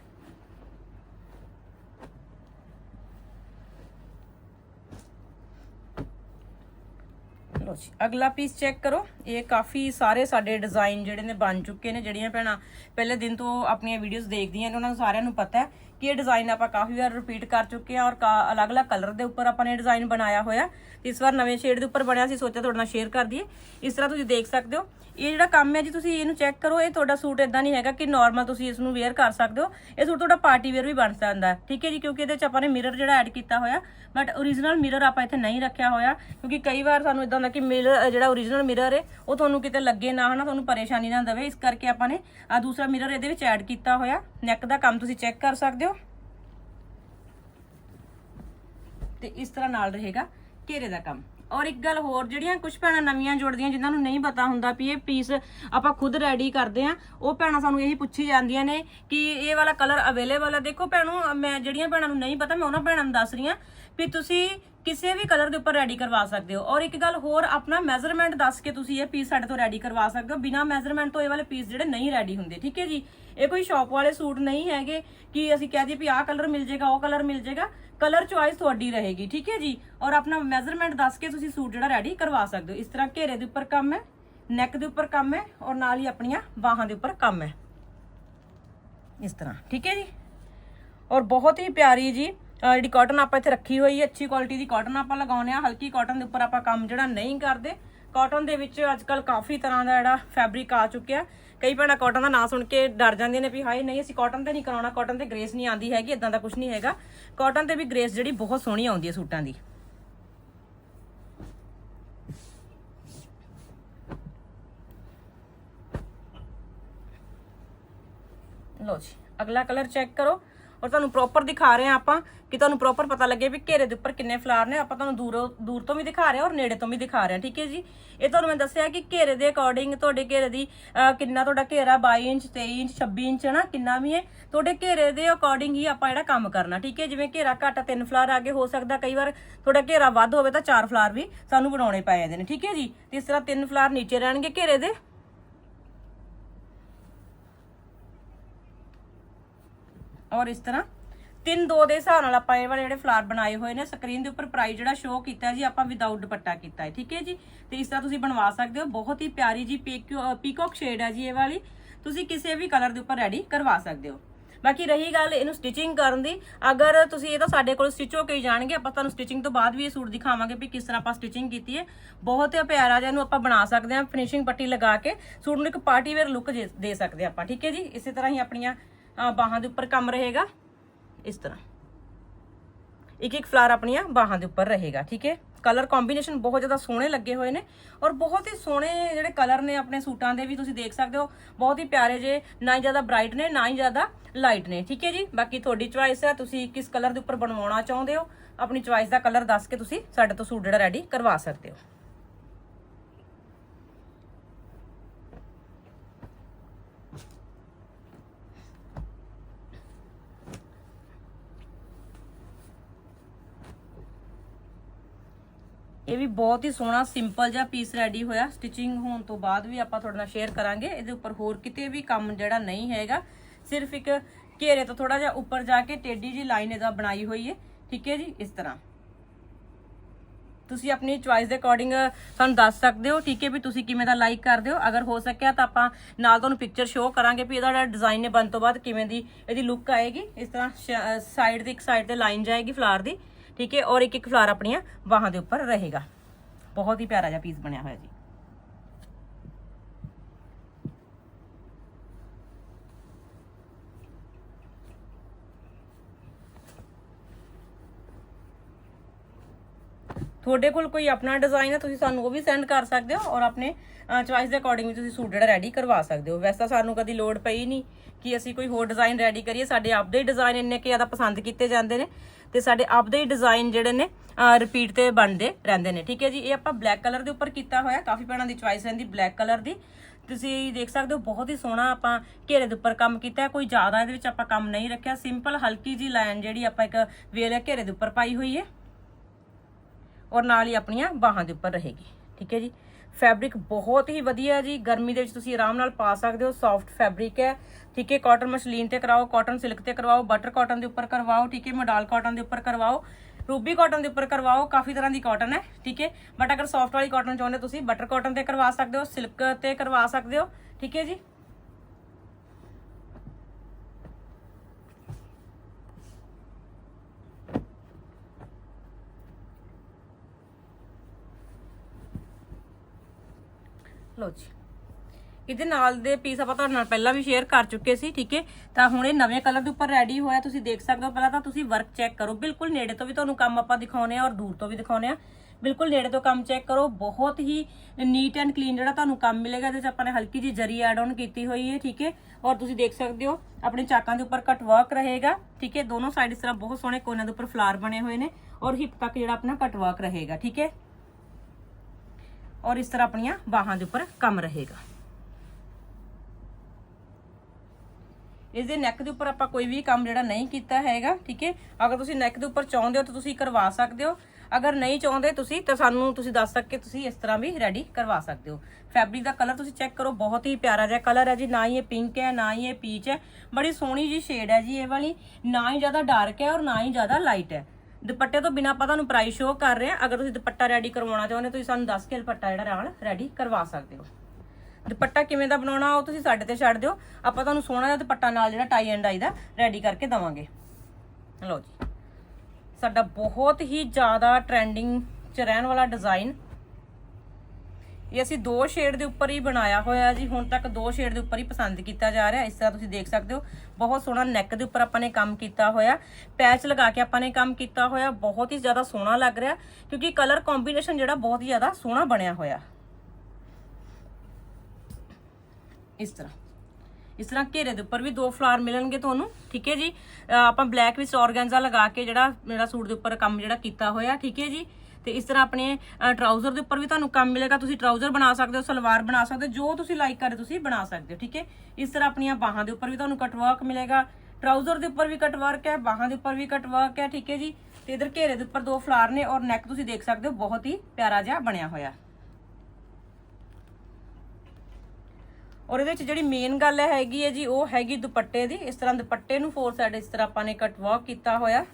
ਲੋ ਜੀ। ਅਗਲਾ ਪੀਸ ਚੈੱਕ ਕਰੋ। ਇਹ ਕਾਫੀ ਸਾਰੇ ਸਾਡੇ ਡਿਜ਼ਾਈਨ ਜਿਹੜੇ ਨੇ ਬਣ ਚੁੱਕੇ ਨੇ, ਜਿਹੜੀਆਂ ਭੈਣਾਂ ਪਹਿਲੇ ਦਿਨ ਤੋਂ ਆਪਣੀਆਂ ਵੀਡੀਓਜ਼ ਦੇਖਦੀਆਂ ਨੇ, ਉਹਨਾਂ ਨੂੰ ਸਾਰਿਆਂ ਨੂੰ ਪਤਾ ਹੈ। ਕਿ ਇਹ ਡਿਜ਼ਾਈਨ ਆਪਾਂ ਕਾਫੀ ਵਾਰ ਰਿਪੀਟ ਕਰ ਚੁੱਕੇ ਆ ਔਰ ਕਾ- ਅਲੱਗ-ਅਲੱਗ ਕਲਰ ਦੇ ਉੱਪਰ ਆਪਾਂ ਨੇ ਡਿਜ਼ਾਈਨ ਬਣਾਇਆ ਹੋਇਆ ਤੇ ਇਸ ਵਾਰ ਨਵੇਂ ਸ਼ੇਡ ਦੇ ਉੱਪਰ ਬਣਿਆ ਸੀ, ਸੋਚਿਆ ਤੁਹਾਡੇ ਨਾਲ ਸ਼ੇਅਰ ਕਰ ਦਈਏ। ਇਸ ਤਰ੍ਹਾਂ ਤੁਸੀਂ ਦੇਖ ਸਕਦੇ ਹੋ। ਇਹ ਜਿਹੜਾ ਕੰਮ ਹੈ ਜੀ, ਤੁਸੀਂ ਇਹਨੂੰ ਚੈੱਕ ਕਰੋ, ਇਹ ਤੁਹਾਡਾ ਸੂਟ ਇਦਾਂ ਨਹੀਂ ਹੈਗਾ ਕਿ ਨਾਰਮਲ ਤੁਸੀਂ ਇਸ ਨੂੰ ਵੇਅਰ ਕਰ ਸਕਦੇ ਹੋ। ਇਹ ਸੂਟ ਤੁਹਾਡਾ ਪਾਰਟੀ ਵੇਅਰ ਵੀ ਬਣ ਸਕਦਾ ਹੈ। ਠੀਕ ਹੈ ਜੀ, ਕਿਉਂਕਿ ਇਹਦੇ ਚ ਆਪਾਂ ਨੇ ਮਿਰਰ ਜਿਹੜਾ ਐਡ ਕੀਤਾ ਹੋਇਆ ਬਟ origignal ਮਿਰਰ ਆਪਾਂ ਇੱਥੇ ਨਹੀਂ ਰੱਖਿਆ ਹੋਇਆ, ਕਿਉਂਕਿ ਕਈ ਵਾਰ ਸਾਨੂੰ ਇਦਾਂ ਹੁੰਦਾ ਕਿ ਮਿਰਰ ਜਿਹੜਾ origignal ਮਿਰਰ ਹੈ, ਉਹ ਤੁਹਾਨੂੰ ਕਿਤੇ ਲੱਗੇ ਨਾ ਹਨਾ, ਤੁਹਾਨੂੰ ਪਰੇਸ਼ਾਨੀ ਨਾ ਦੇਵੇ। ਇਸ ਕਰਕੇ ਆਪਾਂ ਨੇ ਆ ਦੂਸਰਾ ਮਿਰਰ ਇਹਦੇ ਵਿੱਚ ਐਡ ਕੀਤਾ ਹੋਇਆ। ਨੈਕ ਦਾ ਕੰਮ ਤੁਸੀਂ ਚੈੱਕ ਕਰ ਸਕਦੇ ਹੋ। ਤੇ ਇਸ ਤਰ੍ਹਾਂ ਨਾਲ ਰਹੇਗਾ ਘੇਰੇ ਦਾ ਕੰਮ। ਔਰ ਇੱਕ ਗੱਲ ਹੋਰ, ਜਿਹੜੀਆਂ ਕੁਝ ਭੈਣਾਂ ਨਵੀਆਂ ਜੁੜਦੀਆਂ, ਜਿਨ੍ਹਾਂ ਨੂੰ ਨਹੀਂ ਪਤਾ ਹੁੰਦਾ ਵੀ ਇਹ ਪੀਸ ਆਪਾਂ ਖੁਦ ਰੈਡੀ ਕਰਦੇ ਆ ਉਹ ਭੈਣਾਂ ਸਾਨੂੰ ਇਹੀ ਪੁੱਛੀ ਜਾਂਦੀਆਂ ਨੇ ਕਿ ਇਹ ਵਾਲਾ ਕਲਰ ਅਵੇਲੇਬਲ ਹੈ। ਦੇਖੋ ਭੈਣੋ, ਮੈਂ ਜਿਹੜੀਆਂ ਭੈਣਾਂ ਨੂੰ ਨਹੀਂ ਪਤਾ, ਮੈਂ ਉਹਨਾਂ ਭੈਣਾਂ ਨੂੰ ਦੱਸ ਰਹੀ ਆ ਵੀ ਤੁਸੀਂ ਕਿਸੇ ਵੀ ਕਲਰ ਦੇ ਉੱਪਰ ਰੈਡੀ ਕਰਵਾ ਸਕਦੇ ਹੋ। ਔਰ ਇੱਕ ਗੱਲ ਹੋਰ, ਆਪਣਾ ਮੈਜ਼ਰਮੈਂਟ ਦੱਸ ਕੇ ਤੁਸੀਂ ਇਹ ਪੀਸ ਸਾਡੇ ਤੋਂ ਰੈਡੀ ਕਰਵਾ ਸਕਦੇ ਹੋ। ਬਿਨਾ ਮੈਜ਼ਰਮੈਂਟ ਤੋਂ ਇਹ ਵਾਲੇ ਪੀਸ ਜਿਹੜੇ ਨਹੀਂ ਰੈਡੀ ਹੁੰਦੇ, ਠੀਕ ਹੈ ਜੀ? ਇਹ ਕੋਈ ਸ਼ਾਪ ਵਾਲੇ ਸੂਟ ਨਹੀਂ ਹੈਗੇ ਕਿ ਅਸੀਂ ਕਹਿ ਦਈਏ ਵੀ ਆਹ ਕਲਰ ਮਿਲ ਜਾਏਗਾ ਉਹ ਕਲਰ ਮਿਲ ਜਾਏਗਾ ਕਲਰ ਚੁਆਇਸ ਤੁਹਾਡੀ ਰਹੇਗੀ, ਠੀਕ ਹੈ ਜੀ? ਔਰ ਆਪਣਾ ਮੈਜ਼ਰਮੈਂਟ ਦੱਸ ਕੇ ਤੁਸੀਂ ਸੂਟ ਜਿਹੜਾ ਰੈਡੀ ਕਰਵਾ ਸਕਦੇ ਹੋ। ਇਸ ਤਰ੍ਹਾਂ ਘੇਰੇ ਦੇ ਉੱਪਰ ਕੰਮ ਹੈ ਨੈਕ ਦੇ ਉੱਪਰ ਕੰਮ ਹੈ, ਔਰ ਨਾਲ ਹੀ ਆਪਣੀਆਂ ਬਾਹਾਂ ਦੇ ਉੱਪਰ ਕੰਮ ਹੈ। ਇਸ ਤਰ੍ਹਾਂ, ਠੀਕ ਹੈ ਜੀ? ਔਰ ਬਹੁਤ ਹੀ ਪਿਆਰੀ ਜੀ ਜਿਹੜੀ ਕਾਟਨ ਆਪਾਂ ਇੱਥੇ ਰੱਖੀ ਹੋਈ ਹੈ, ਅੱਛੀ ਕੁਆਲਿਟੀ ਦੀ ਕਾਟਨ ਆਪਾਂ ਲਗਾਉਨੇ ਆ ਹਲਕੀ ਕਾਟਨ ਦੇ ਉੱਪਰ ਆਪਾਂ ਕੰਮ ਜਿਹੜਾ ਨਹੀਂ ਕਰਦੇ। ਕਾਟਨ ਦੇ ਵਿੱਚ ਅੱਜਕੱਲ ਕਾਫੀ ਤਰ੍ਹਾਂ ਦਾ ਜਿਹੜਾ ਫੈਬਰਿਕ ਆ ਚੁੱਕਿਆ। ਕਈ ਭੈਣਾਂ ਕਾਟਨ ਦਾ ਨਾਂ ਸੁਣ ਕੇ ਡਰ ਜਾਂਦੀਆਂ ਨੇ ਵੀ, ਹਾਏ, ਨਹੀਂ, ਅਸੀਂ ਕਾਟਨ ਤੇ ਨਹੀਂ ਕਰਾਉਣਾ ਕਾਟਨ ਤੇ ਗ੍ਰੇਸ ਨਹੀਂ ਆਉਂਦੀ ਹੈਗੀ ਇਦਾਂ ਦਾ ਕੁਝ ਨਹੀਂ ਹੈਗਾ। ਕਾਟਨ ਤੇ ਵੀ ਗ੍ਰੇਸ ਜਿਹੜੀ ਬਹੁਤ ਸੋਹਣੀ ਆਉਂਦੀ ਹੈ ਸੂਟਾਂ ਦੀ। ਲੋ ਜੀ, ਅਗਲਾ ਕਲਰ ਚੈੱਕ ਕਰੋ। ਔਰ ਤੁਹਾਨੂੰ ਪ੍ਰੋਪਰ ਦਿਖਾ ਰਹੇ ਆ ਆਪਾਂ ਕਿ ਤੁਹਾਨੂੰ ਪ੍ਰੋਪਰ ਪਤਾ ਲੱਗੇ ਵੀ ਘੇਰੇ ਦੇ ਉੱਪਰ ਕਿੰਨੇ ਫਲਾਰ ਨੇ। ਆਪਾਂ ਤੁਹਾਨੂੰ ਦੂਰੋਂ ਦੂਰ ਤੋਂ ਵੀ ਦਿਖਾ ਰਹੇ ਆ ਔਰ ਨੇੜੇ ਤੋਂ ਵੀ ਦਿਖਾ ਰਹੇ ਆ ਠੀਕ ਹੈ ਜੀ? ਇਹ ਤੁਹਾਨੂੰ ਮੈਂ ਦੱਸਿਆ ਕਿ ਘੇਰੇ ਦੇ ਅਕੋਰਡਿੰਗ ਤੁਹਾਡੇ ਘੇਰੇ ਦੀ ਕਿੰਨਾ ਤੁਹਾਡਾ ਘੇਰਾ 22 ਇੰਚ 23 ਇੰਚ 26 ਇੰਚ ਹੈ ਨਾ ਕਿੰਨਾ ਵੀ ਹੈ। ਤੁਹਾਡੇ ਘੇਰੇ ਦੇ ਅਕੋਰਡਿੰਗ ਹੀ ਆਪਾਂ ਜਿਹੜਾ ਕੰਮ ਕਰਨਾ, ਠੀਕ ਹੈ? ਜਿਵੇਂ ਘੇਰਾ ਘੱਟ ਤਿੰਨ ਫਲਾਰ ਆ ਅੱਗੇ ਹੋ ਸਕਦਾ ਕਈ ਵਾਰ ਤੁਹਾਡਾ ਘੇਰਾ ਵੱਧ ਹੋਵੇ ਤਾਂ ਚਾਰ ਫਲਾਰ ਵੀ ਸਾਨੂੰ ਬਣਾਉਣੇ ਪੈ ਜਾਂਦੇ ਨੇ, ਠੀਕ ਹੈ ਜੀ? ਤੇ ਇਸ ਤਰ੍ਹਾਂ ਤਿੰਨ ਫਲਾਰ ਨੀਚੇ ਰਹਿਣਗੇ ਘੇਰੇ ਦੇ। ਔਰ ਇਸ ਤਰ੍ਹਾਂ ਤਿੰਨ ਦੋ ਦੇ ਹਿਸਾਬ ਨਾਲ ਆਪਾਂ ਇਹ ਵਾਲੇ ਜਿਹੜੇ ਫਲਾਰ ਬਣਾਏ ਹੋਏ ਨੇ ਸਕਰੀਨ ਦੇ ਉੱਪਰ ਪ੍ਰਾਈਸ ਜਿਹੜਾ ਸ਼ੋਅ ਕੀਤਾ ਜੀ, ਆਪਾਂ ਵਿਦਆਊਟ ਦੁਪੱਟਾ ਕੀਤਾ ਹੈ, ਠੀਕ ਹੈ ਜੀ? ਤੇ ਇਸ ਤਰ੍ਹਾਂ ਤੁਸੀਂ ਬਣਵਾ ਸਕਦੇ ਹੋ, ਬਹੁਤ ਹੀ ਪਿਆਰੀ ਜੀ ਪੀਕੌਕ ਸ਼ੇਡ ਹੈ ਜੀ ਇਹ ਵਾਲੀ। ਤੁਸੀਂ ਕਿਸੇ ਵੀ ਕਲਰ ਦੇ ਉੱਪਰ ਰੈਡੀ ਕਰਵਾ ਸਕਦੇ ਹੋ। ਬਾਕੀ ਰਹੀ ਗੱਲ ਇਹਨੂੰ ਸਟਿਚਿੰਗ ਕਰਨ ਦੀ, ਅਗਰ ਤੁਸੀਂ ਇਹ ਤਾਂ ਸਾਡੇ ਕੋਲ ਸਟਿਚ ਹੋ ਕੇ ਹੀ ਜਾਣਗੇ, ਆਪਾਂ ਤੁਹਾਨੂੰ ਸਟਿਚਿੰਗ ਤੋਂ ਬਾਅਦ ਵੀ ਇਹ ਸੂਟ ਦਿਖਾਵਾਂਗੇ ਵੀ ਕਿਸ ਤਰ੍ਹਾਂ ਆਪਾਂ ਸਟਿਚਿੰਗ ਕੀਤੀ ਹੈ। ਬਹੁਤ ਹੀ ਪਿਆਰਾ ਜਿਹਾ ਇਹਨੂੰ ਆਪਾਂ ਬਣਾ ਸਕਦੇ ਹਾਂ ਫਿਨਿਸ਼ਿੰਗ ਪੱਟੀ ਲਗਾ ਕੇ, ਸੂਟ ਨੂੰ ਇੱਕ ਪਾਰਟੀ ਵੇਅਰ ਲੁੱਕ ਦੇ ਸਕਦੇ ਹਾਂ ਆਪਾਂ, ਠੀਕ ਹੈ ਜੀ? ਇਸੇ ਤਰ੍ਹਾਂ ਹੀ ਆਪਣੀਆਂ ਬਾਹਾਂ ਦੇ ਉੱਪਰ ਕੰਮ ਰਹੇਗਾ। ਇਸ ਤਰ੍ਹਾਂ। ਇੱਕ ਇੱਕ ਫਲਾਰ ਆਪਣੀਆਂ ਬਾਹਾਂ ਦੇ ਉੱਪਰ ਰਹੇਗਾ, ਠੀਕ ਹੈ? ਕਲਰ ਕੰਬੀਨੇਸ਼ਨ ਬਹੁਤ ਜ਼ਿਆਦਾ ਸੋਹਣੇ ਲੱਗੇ ਹੋਏ ਨੇ ਔਰ ਬਹੁਤ ਹੀ ਸੋਹਣੇ ਜਿਹੜੇ ਕਲਰ ਨੇ ਆਪਣੇ ਸੂਟਾਂ ਦੇ ਵੀ ਤੁਸੀਂ ਦੇਖ ਸਕਦੇ ਹੋ। ਬਹੁਤ ਹੀ ਪਿਆਰੇ ਜੇ, ਨਾ ਹੀ ਜ਼ਿਆਦਾ ਬ੍ਰਾਈਟ ਨੇ, ਨਾ ਹੀ ਜ਼ਿਆਦਾ ਲਾਈਟ ਨੇ, ਠੀਕ ਹੈ ਜੀ? ਬਾਕੀ ਤੁਹਾਡੀ ਚੁਆਇਸ ਹੈ, ਤੁਸੀਂ ਕਿਸ ਕਲਰ ਦੇ ਉੱਪਰ ਬਣਵਾਉਣਾ ਚਾਹੁੰਦੇ ਹੋ, ਆਪਣੀ ਚੁਆਇਸ ਦਾ ਕਲਰ ਦੱਸ ਕੇ ਤੁਸੀਂ ਸਾਡੇ ਤੋਂ ਸੂਟ ਜਿਹੜਾ ਰੈਡੀ ਕਰਵਾ ਸਕਦੇ ਹੋ। ਇਹ ਵੀ ਬਹੁਤ ਹੀ ਸੋਹਣਾ ਸਿੰਪਲ ਜਿਹਾ ਪੀਸ ਰੈਡੀ ਹੋਇਆ। ਸਟਿਚਿੰਗ ਹੋਣ ਤੋਂ ਬਾਅਦ ਵੀ ਆਪਾਂ ਤੁਹਾਡੇ ਨਾਲ ਸ਼ੇਅਰ ਕਰਾਂਗੇ। ਇਹਦੇ ਉੱਪਰ ਹੋਰ ਕਿਤੇ ਵੀ ਕੰਮ ਜਿਹੜਾ ਨਹੀਂ ਹੈਗਾ, ਸਿਰਫ ਇੱਕ ਘੇਰੇ ਤੋਂ ਥੋੜਾ ਜਿਹਾ ਉੱਪਰ ਜਾ ਕੇ ਟੇਢੀ ਜੀ ਲਾਈਨ ਇਹਦਾ ਬਣਾਈ ਹੋਈ ਹੈ। ਠੀਕ ਹੈ ਜੀ? ਇਸ ਤਰ੍ਹਾਂ। ਤੁਸੀਂ ਆਪਣੀ ਚੁਆਇਸ ਦੇ ਅਕੋਰਡਿੰਗ ਸਾਨੂੰ ਦੱਸ ਸਕਦੇ ਹੋ, ਠੀਕ ਹੈ ਵੀ ਤੁਸੀਂ ਕਿਵੇਂ ਦਾ ਲਾਈਕ ਕਰਦੇ ਹੋ। ਅਗਰ ਹੋ ਸਕਿਆ ਤਾਂ ਆਪਾਂ ਨਾਲ ਤੁਹਾਨੂੰ ਪਿਕਚਰ ਸ਼ੋਅ ਕਰਾਂਗੇ ਵੀ ਇਹਦਾ ਜਿਹੜਾ ਡਿਜ਼ਾਈਨ ਨੇ ਬਣ ਤੋਂ ਬਾਅਦ ਕਿਵੇਂ ਦੀ ਇਹਦੀ ਲੁੱਕ ਆਏਗੀ। ਇਸ ਤਰ੍ਹਾਂ ਸਾਈਡ ਦੀ ਇੱਕ ਸਾਈਡ ਤੇ ਲਾਈਨ ਜਾਏਗੀ ਫਲਾਰ ਦੀ। ਠੀਕ ਹੈ? ਔਰ ਇੱਕ ਇੱਕ ਫਲਾਰ ਆਪਣੀਆਂ ਬਾਹਾਂ ਦੇ ਉੱਪਰ ਰਹੇਗਾ। ਬਹੁਤ ਹੀ ਪਿਆਰਾ ਜਿਹਾ ਪੀਸ ਬਣਿਆ ਹੋਇਆ ਜੀ। ਤੁਹਾਡੇ ਕੋਲ ਕੋਈ ਆਪਣਾ ਡਿਜ਼ਾਈਨ ਹੈ, ਤੁਸੀਂ ਸਾਨੂੰ ਉਹ ਵੀ ਸੈਂਡ ਕਰ ਸਕਦੇ ਹੋ ਔਰ ਆਪਣੇ ਚੁਆਇਸ ਦੇ ਅਕੋਰਡਿੰਗ ਵੀ ਤੁਸੀਂ ਸੂਟ ਜਿਹੜਾ ਰੈਡੀ ਕਰਵਾ ਸਕਦੇ ਹੋ। ਵੈਸੇ ਤਾਂ ਸਾਨੂੰ ਕਦੀ ਲੋੜ ਪਈ ਨਹੀਂ ਕਿ ਅਸੀਂ ਕੋਈ ਹੋਰ ਡਿਜ਼ਾਈਨ ਰੈਡੀ ਕਰੀਏ। ਸਾਡੇ ਆਪਦੇ ਹੀ ਡਿਜ਼ਾਈਨ ਇੰਨੇ ਕਿ ਜ਼ਿਆਦਾ ਪਸੰਦ ਕੀਤੇ ਜਾਂਦੇ ਨੇ ਤੇ ਸਾਡੇ ਆਪਦੇ ਹੀ ਡਿਜ਼ਾਈਨ ਜਿਹੜੇ ਨੇ ਰਿਪੀਟ ਤੇ ਬਣਦੇ ਰਹਿੰਦੇ ਨੇ। ਠੀਕ ਹੈ ਜੀ, ਇਹ ਆਪਾਂ ਬਲੈਕ ਕਲਰ ਦੇ ਉੱਪਰ ਕੀਤਾ ਹੋਇਆ। ਕਾਫੀ ਭੈਣਾਂ ਦੀ ਚੁਆਇਸ ਰਹਿੰਦੀ ਬਲੈਕ ਕਲਰ ਦੀ। ਤੁਸੀਂ ਦੇਖ ਸਕਦੇ ਹੋ, ਬਹੁਤ ਹੀ ਸੋਹਣਾ ਆਪਾਂ ਘੇਰੇ ਦੇ ਉੱਪਰ ਕੰਮ ਕੀਤਾ ਕੋਈ ਜ਼ਿਆਦਾ ਇਹਦੇ ਵਿੱਚ ਆਪਾਂ ਕੰਮ ਨਹੀਂ ਰੱਖਿਆ। ਸਿੰਪਲ ਹਲਕੀ ਜੀ ਲਾਈਨ ਜਿਹੜੀ ਆਪਾਂ ਇੱਕ ਵੇਲੇ ਘੇਰੇ ਦੇ ਉੱਪਰ ਪਾਈ ਹੋਈ ਹੈ। ਔਰ ਨਾਲ ਹੀ ਆਪਣੀਆਂ ਬਾਹਾਂ ਦੇ ਉੱਪਰ ਰਹੇਗੀ। ਠੀਕ ਹੈ ਜੀ? ਫੈਬਰਿਕ ਬਹੁਤ ਹੀ ਵਧੀਆ ਜੀ। ਗਰਮੀ ਦੇ ਵਿੱਚ ਤੁਸੀਂ ਆਰਾਮ ਨਾਲ ਪਾ ਸਕਦੇ ਹੋ। ਸੌਫਟ ਫੈਬਰਿਕ ਹੈ। ਠੀਕ ਹੈ? ਕਾਟਨ ਮਸਲੀਨ ਤੇ ਕਰਾਓ ਕਾਟਨ ਸਿਲਕ ਤੇ ਕਰਵਾਓ ਬਟਰ ਕਾਟਨ ਦੇ ਉੱਪਰ ਕਰਵਾਓ, ਠੀਕ ਹੈ? ਮੋਡਲ ਕਾਟਨ ਦੇ ਉੱਪਰ ਕਰਵਾਓ ਰੂਬੀ ਕਾਟਨ ਦੇ ਉੱਪਰ ਕਰਵਾਓ, ਕਾਫੀ ਤਰ੍ਹਾਂ ਦੀ ਕਾਟਨ ਹੈ। ਠੀਕ ਹੈ? ਬਟ ਅਗਰ ਸੌਫਟ ਵਾਲੀ ਕਾਟਨ ਚਾਹੁੰਦੇ ਤੁਸੀਂ ਬਟਰ ਕਾਟਨ ਤੇ ਕਰਵਾ ਸਕਦੇ ਹੋ ਸਿਲਕ ਤੇ ਕਰਵਾ ਸਕਦੇ ਹੋ। ਠੀਕ ਹੈ ਜੀ? ਲੋ ਜੀ। ਇਹਦੇ ਨਾਲ ਦੇ ਪੀਸ ਆਪਾਂ ਤੁਹਾਡੇ ਨਾਲ ਪਹਿਲਾਂ ਵੀ ਸ਼ੇਅਰ ਕਰ ਚੁੱਕੇ ਸੀ, ਠੀਕ ਹੈ? ਤਾਂ ਹੁਣ ਇਹ ਨਵੇਂ ਕਲਰ ਦੇ ਉੱਪਰ ਰੈਡੀ ਹੋਇਆ, ਤੁਸੀਂ ਦੇਖ ਸਕਦੇ ਹੋ। ਪਹਿਲਾਂ ਤਾਂ ਤੁਸੀਂ ਵਰਕ ਚੈੱਕ ਕਰੋ। ਬਿਲਕੁਲ ਨੇੜੇ ਤੋਂ ਵੀ ਤੁਹਾਨੂੰ ਕੰਮ ਆਪਾਂ ਦਿਖਾਉਨੇ ਆ ਔਰ ਦੂਰ ਤੋਂ ਵੀ ਦਿਖਾਉਨੇ ਆ। ਬਿਲਕੁਲ ਨੇੜੇ ਤੋਂ ਕੰਮ ਚੈੱਕ ਕਰੋ। ਬਹੁਤ ਹੀ ਨੀਟ ਐਂਡ ਕਲੀਨ ਜਿਹੜਾ ਤੁਹਾਨੂੰ ਕੰਮ ਮਿਲੇਗਾ, ਇਹਦੇ ਵਿੱਚ ਆਪਾਂ ਨੇ ਹਲਕੀ ਜੀ ਜਰੀ ਐਡ ਆਨ ਕੀਤੀ ਹੋਈ ਹੈ, ਠੀਕ ਹੈ? ਔਰ ਤੁਸੀਂ ਦੇਖ ਸਕਦੇ ਹੋ, ਆਪਣੇ ਚਾਕਾਂ ਦੇ ਉੱਪਰ ਕਟ ਵਰਕ ਰਹੇਗਾ, ਠੀਕ ਹੈ? ਦੋਨੋਂ ਸਾਈਡ ਇਸ ਤਰ੍ਹਾਂ ਬਹੁਤ ਸੋਹਣੇ ਕੋਨਿਆਂ ਦੇ ਉੱਪਰ ਫਲਾਰ ਬਣੇ ਹੋਏ ਨੇ ਔਰ ਹਿਪ ਤੱਕ ਜਿਹੜਾ ਆਪਣਾ ਕਟ ਵਰਕ ਰਹੇਗਾ, ਠੀਕ ਹੈ? ਔਰ ਇਸ ਤਰ੍ਹਾਂ ਆਪਣੀਆਂ ਬਾਹਾਂ ਦੇ ਉੱਪਰ ਕੰਮ ਰਹੇਗਾ। ਇਸ ਦੇ ਨੈਕ ਦੇ ਉੱਪਰ ਆਪਾਂ ਕੋਈ ਵੀ ਕੰਮ ਜਿਹੜਾ ਨਹੀਂ ਕੀਤਾ ਹੈਗਾ, ਠੀਕ ਹੈ? ਅਗਰ ਤੁਸੀਂ ਨੈਕ ਦੇ ਉੱਪਰ ਚਾਹੁੰਦੇ ਹੋ ਤਾਂ ਤੁਸੀਂ ਕਰਵਾ ਸਕਦੇ ਹੋ। ਅਗਰ ਨਹੀਂ ਚਾਹੁੰਦੇ ਤੁਸੀਂ ਤਾਂ ਸਾਨੂੰ ਤੁਸੀਂ ਦੱਸ ਸਕਦੇ ਤੁਸੀਂ ਇਸ ਤਰ੍ਹਾਂ ਵੀ ਰੈਡੀ ਕਰਵਾ ਸਕਦੇ ਹੋ। ਫੈਬਰਿਕ ਦਾ ਕਲਰ ਤੁਸੀਂ ਚੈੱਕ ਕਰੋ, ਬਹੁਤ ਹੀ ਪਿਆਰਾ ਜਿਹਾ ਕਲਰ ਹੈ ਜੀ। ਨਾ ਹੀ ਇਹ ਪਿੰਕ ਹੈ, ਨਾ ਹੀ ਇਹ ਪੀਚ ਹੈ। ਬੜੀ ਸੋਹਣੀ ਜੀ ਸ਼ੇਡ ਹੈ ਜੀ ਇਹ ਵਾਲੀ। ਨਾ ਹੀ ਜ਼ਿਆਦਾ ਡਾਰਕ ਹੈ ਔਰ ਨਾ ਹੀ ਜ਼ਿਆਦਾ ਲਾਈਟ ਹੈ। ਦੁਪੱਟੇ ਤੋਂ ਬਿਨਾ ਆਪਾਂ ਤੁਹਾਨੂੰ ਪ੍ਰਾਈਸ ਸ਼ੋਅ ਕਰ ਰਹੇ ਹਾਂ। ਅਗਰ ਤੁਸੀਂ ਦੁਪੱਟਾ ਰੈਡੀ ਕਰਵਾਉਣਾ ਚਾਹੁੰਦੇ ਹੋ, ਤੁਸੀਂ ਸਾਨੂੰ ਦੱਸ ਕੇ ਦੁਪੱਟਾ ਜਿਹੜਾ ਨਾਲ ਰੈਡੀ ਕਰਵਾ ਸਕਦੇ ਹੋ। ਦੁਪੱਟਾ ਕਿਵੇਂ ਦਾ ਬਣਾਉਣਾ, ਉਹ ਤੁਸੀਂ ਸਾਡੇ ਤੇ ਛੱਡ ਦਿਓ। ਆਪਾਂ ਤੁਹਾਨੂੰ ਸੋਹਣਾ ਜਿਹਾ ਦੁਪੱਟਾ ਨਾਲ ਜਿਹੜਾ tie and I the ready ਕਰਕੇ ਦਵਾਂਗੇ। ਲਓ ਜੀ। ਸਾਡਾ ਬਹੁਤ ਹੀ ਜ਼ਿਆਦਾ ਟ੍ਰੈਂਡਿੰਗ 'ਚ ਰਹਿਣ ਵਾਲਾ ਡਿਜ਼ਾਈਨ ਇਹ ਅਸੀਂ ਦੋ ਸ਼ੇਡ ਦੇ ਉੱਪਰ ਹੀ ਬਣਾਇਆ ਹੋਇਆ ਜੀ। ਹੁਣ ਤੱਕ ਦੋ ਸ਼ੇਡ ਦੇ ਉੱਪਰ ਹੀ ਪਸੰਦ ਕੀਤਾ ਜਾ ਰਿਹਾ। ਇਸ ਤਰ੍ਹਾਂ ਤੁਸੀਂ ਦੇਖ ਸਕਦੇ ਹੋ, ਬਹੁਤ ਸੋਹਣਾ ਨੈਕ ਦੇ ਉੱਪਰ ਆਪਾਂ ਨੇ ਕੰਮ ਕੀਤਾ ਹੋਇਆ। ਪੈਚ ਲਗਾ ਕੇ ਆਪਾਂ ਨੇ ਕੰਮ ਕੀਤਾ ਹੋਇਆ। ਬਹੁਤ ਹੀ ਜ਼ਿਆਦਾ ਸੋਹਣਾ ਲੱਗ ਰਿਹਾ, ਕਿਉਂਕਿ ਕਲਰ ਕੰਬੀਨੇਸ਼ਨ ਜਿਹੜਾ ਬਹੁਤ ਹੀ ਜ਼ਿਆਦਾ ਸੋਹਣਾ ਬਣਿਆ ਹੋਇਆ। ਇਸ ਤਰ੍ਹਾਂ। ਇਸ ਤਰ੍ਹਾਂ ਘੇਰੇ ਦੇ ਉੱਪਰ ਵੀ ਦੋ ਫਲਾਰ ਮਿਲਣਗੇ ਤੁਹਾਨੂੰ, ਠੀਕ ਹੈ ਜੀ? ਆਪਾਂ ਬਲੈਕ ਵਿੱਚ ਔਰਗੈਂਜ਼ਾ ਲਗਾ ਕੇ ਜਿਹੜਾ ਮੇਰਾ ਸੂਟ ਦੇ ਉੱਪਰ ਕੰਮ ਜਿਹੜਾ ਕੀਤਾ ਹੋਇਆ, ਠੀਕ ਹੈ ਜੀ? ਤੇ ਇਸ ਤਰ੍ਹਾਂ ਆਪਣੇ ਟਰਾਊਜ਼ਰ ਦੇ ਉੱਪਰ ਵੀ ਤੁਹਾਨੂੰ ਕੰਮ ਮਿਲੇਗਾ, ਤੁਸੀਂ ਟਰਾਊਜ਼ਰ ਬਣਾ ਸਕਦੇ ਹੋ, ਸਲਵਾਰ ਬਣਾ ਸਕਦੇ ਹੋ, ਜੋ ਤੁਸੀਂ ਲਾਈਕ ਕਰੇ ਤੁਸੀਂ ਬਣਾ ਸਕਦੇ ਹੋ, ਠੀਕ ਹੈ? ਇਸ ਤਰ੍ਹਾਂ ਆਪਣੀਆਂ ਬਾਹਾਂ ਦੇ ਉੱਪਰ ਵੀ ਤੁਹਾਨੂੰ ਕਟ ਵਰਕ ਮਿਲੇਗਾ ਟਰਾਊਜ਼ਰ ਦੇ ਉੱਪਰ ਵੀ ਕਟ ਵਰਕ ਹੈ, ਬਾਹਾਂ ਦੇ ਉੱਪਰ ਵੀ ਕਟ ਵਰਕ ਹੈ, ਠੀਕ ਹੈ ਜੀ? ਤੇ ਇਧਰ ਘੇਰੇ ਦੇ ਉੱਪਰ ਦੋ ਫਲਾਰ ਨੇ ਔਰ ਨੈਕ ਤੁਸੀਂ ਦੇਖ ਸਕਦੇ ਹੋ, ਬਹੁਤ ਹੀ ਪਿਆਰਾ ਜਿਹਾ ਬਣਿਆ ਹੋਇਆ। ਔਰ ਇਹਦੇ ਵਿੱਚ ਜਿਹੜੀ ਮੇਨ ਗੱਲ ਹੈਗੀ ਹੈ ਜੀ, ਉਹ ਹੈਗੀ ਦੁਪੱਟੇ ਦੀ, ਇਸ ਤਰ੍ਹਾਂ ਦੁਪੱਟੇ ਨੂੰ ਫੋਰ ਸਾਈਡ ਇਸ ਤਰ੍ਹਾਂ ਆਪਾਂ ਨੇ ਕਟ ਵਰਕ ਕੀਤਾ ਹੋਇਆ।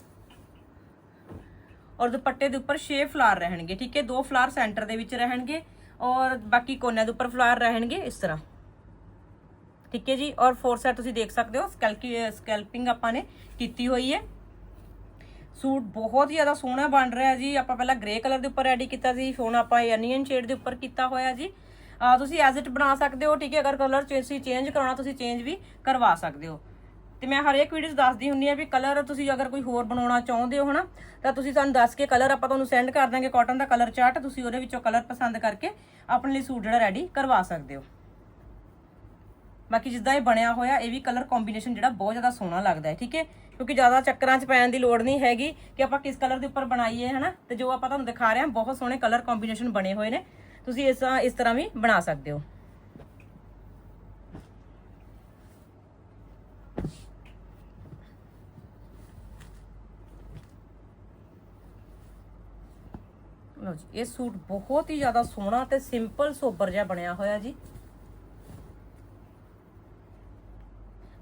ਔਰ ਦੁਪੱਟੇ ਦੇ ਉੱਪਰ 6 ਫਲਾਰ ਰਹਿਣਗੇ, ਠੀਕ ਹੈ? ਦੋ ਫਲਾਰ ਸੈਂਟਰ ਦੇ ਵਿੱਚ ਰਹਿਣਗੇ ਔਰ ਬਾਕੀ ਕੋਨਿਆਂ ਦੇ ਉੱਪਰ ਫਲਾਰ ਰਹਿਣਗੇ, ਇਸ ਤਰ੍ਹਾਂ। ਠੀਕ ਹੈ ਜੀ? ਔਰ ਫੋਰ ਸੈਟ ਤੁਸੀਂ ਦੇਖ ਸਕਦੇ ਹੋ ਸਕੈਲਕੀ ਸਕੈਲਪਿੰਗ ਆਪਾਂ ਨੇ ਕੀਤੀ ਹੋਈ ਹੈ। ਸੂਟ ਬਹੁਤ ਹੀ ਜ਼ਿਆਦਾ ਸੋਹਣਾ ਬਣ ਰਿਹਾ ਜੀ। ਆਪਾਂ ਪਹਿਲਾਂ ਗ੍ਰੇ ਕਲਰ ਦੇ ਉੱਪਰ ਰੈਡੀ ਕੀਤਾ ਸੀ, ਹੁਣ ਆਪਾਂ ਅਨੀਅਨ ਸ਼ੇਡ ਦੇ ਉੱਪਰ ਕੀਤਾ ਹੋਇਆ ਜੀ। ਤੁਸੀਂ ਐਜ਼ ਇਟ ਬਣਾ ਸਕਦੇ ਹੋ, ਠੀਕ ਹੈ? ਅਗਰ ਕਲਰ ਤੁਸੀਂ ਚੇਂਜ ਕਰਾਉਣਾ, ਤੁਸੀਂ ਚੇਂਜ ਵੀ ਕਰਵਾ ਸਕਦੇ ਹੋ। ਤੇ ਮੈਂ ਹਰੇਕ ਵੀਡੀਓ 'ਚ ਦੱਸਦੀ ਹੁੰਨੀ ਆ ਵੀ ਕਲਰ ਤੁਸੀਂ ਅਗਰ ਕੋਈ ਹੋਰ ਬਣਾਉਣਾ ਚਾਹੁੰਦੇ ਹੋ ਹਨਾ, ਤਾਂ ਤੁਸੀਂ ਸਾਨੂੰ ਦੱਸ ਕੇ ਕਲਰ ਆਪਾਂ ਤੁਹਾਨੂੰ ਸੈਂਡ ਕਰ ਦਾਂਗੇ ਕਾਟਨ ਦਾ ਕਲਰ ਚਾਰਟ ਤੁਸੀਂ ਉਹਦੇ ਵਿੱਚੋਂ ਕਲਰ ਪਸੰਦ ਕਰਕੇ ਆਪਣੇ ਲਈ ਸੂਟ ਜਿਹੜਾ ਰੈਡੀ ਕਰਵਾ ਸਕਦੇ ਹੋ। ਬਾਕੀ ਜਿੱਦਾਂ ਇਹ ਬਣਿਆ ਹੋਇਆ, ਇਹ ਵੀ ਕਲਰ ਕੰਬੀਨੇਸ਼ਨ ਜਿਹੜਾ ਬਹੁਤ ਜ਼ਿਆਦਾ ਸੋਹਣਾ ਲੱਗਦਾ ਹੈ, ਠੀਕ ਹੈ? ਕਿਉਂਕਿ ਜ਼ਿਆਦਾ ਚੱਕਰਾਂ 'ਚ ਪੈਣ ਦੀ ਲੋੜ ਨਹੀਂ ਹੈਗੀ ਕਿ ਆਪਾਂ ਕਿਸ ਕਲਰ ਦੇ ਉੱਪਰ ਬਣਾਈਏ, ਹਨਾ? ਤੇ ਜੋ ਆਪਾਂ ਤੁਹਾਨੂੰ ਦਿਖਾ ਰਹੇ ਹਾਂ, ਬਹੁਤ ਸੋਹਣੇ ਕਲਰ ਕੰਬੀਨੇਸ਼ਨ ਬਣੇ ਹੋਏ ਨੇ। ਤੁਸੀਂ ਇਸ ਇਸ ਤਰ੍ਹਾਂ ਵੀ ਬਣਾ ਸਕਦੇ ਹੋ। ਲਓ ਜੀ, ਇਹ ਸੂਟ ਬਹੁਤ ਹੀ ਜ਼ਿਆਦਾ ਸੋਹਣਾ ਤੇ ਸਿੰਪਲ ਸੋਬਰ ਜਿਹਾ ਬਣਿਆ ਹੋਇਆ ਜੀ।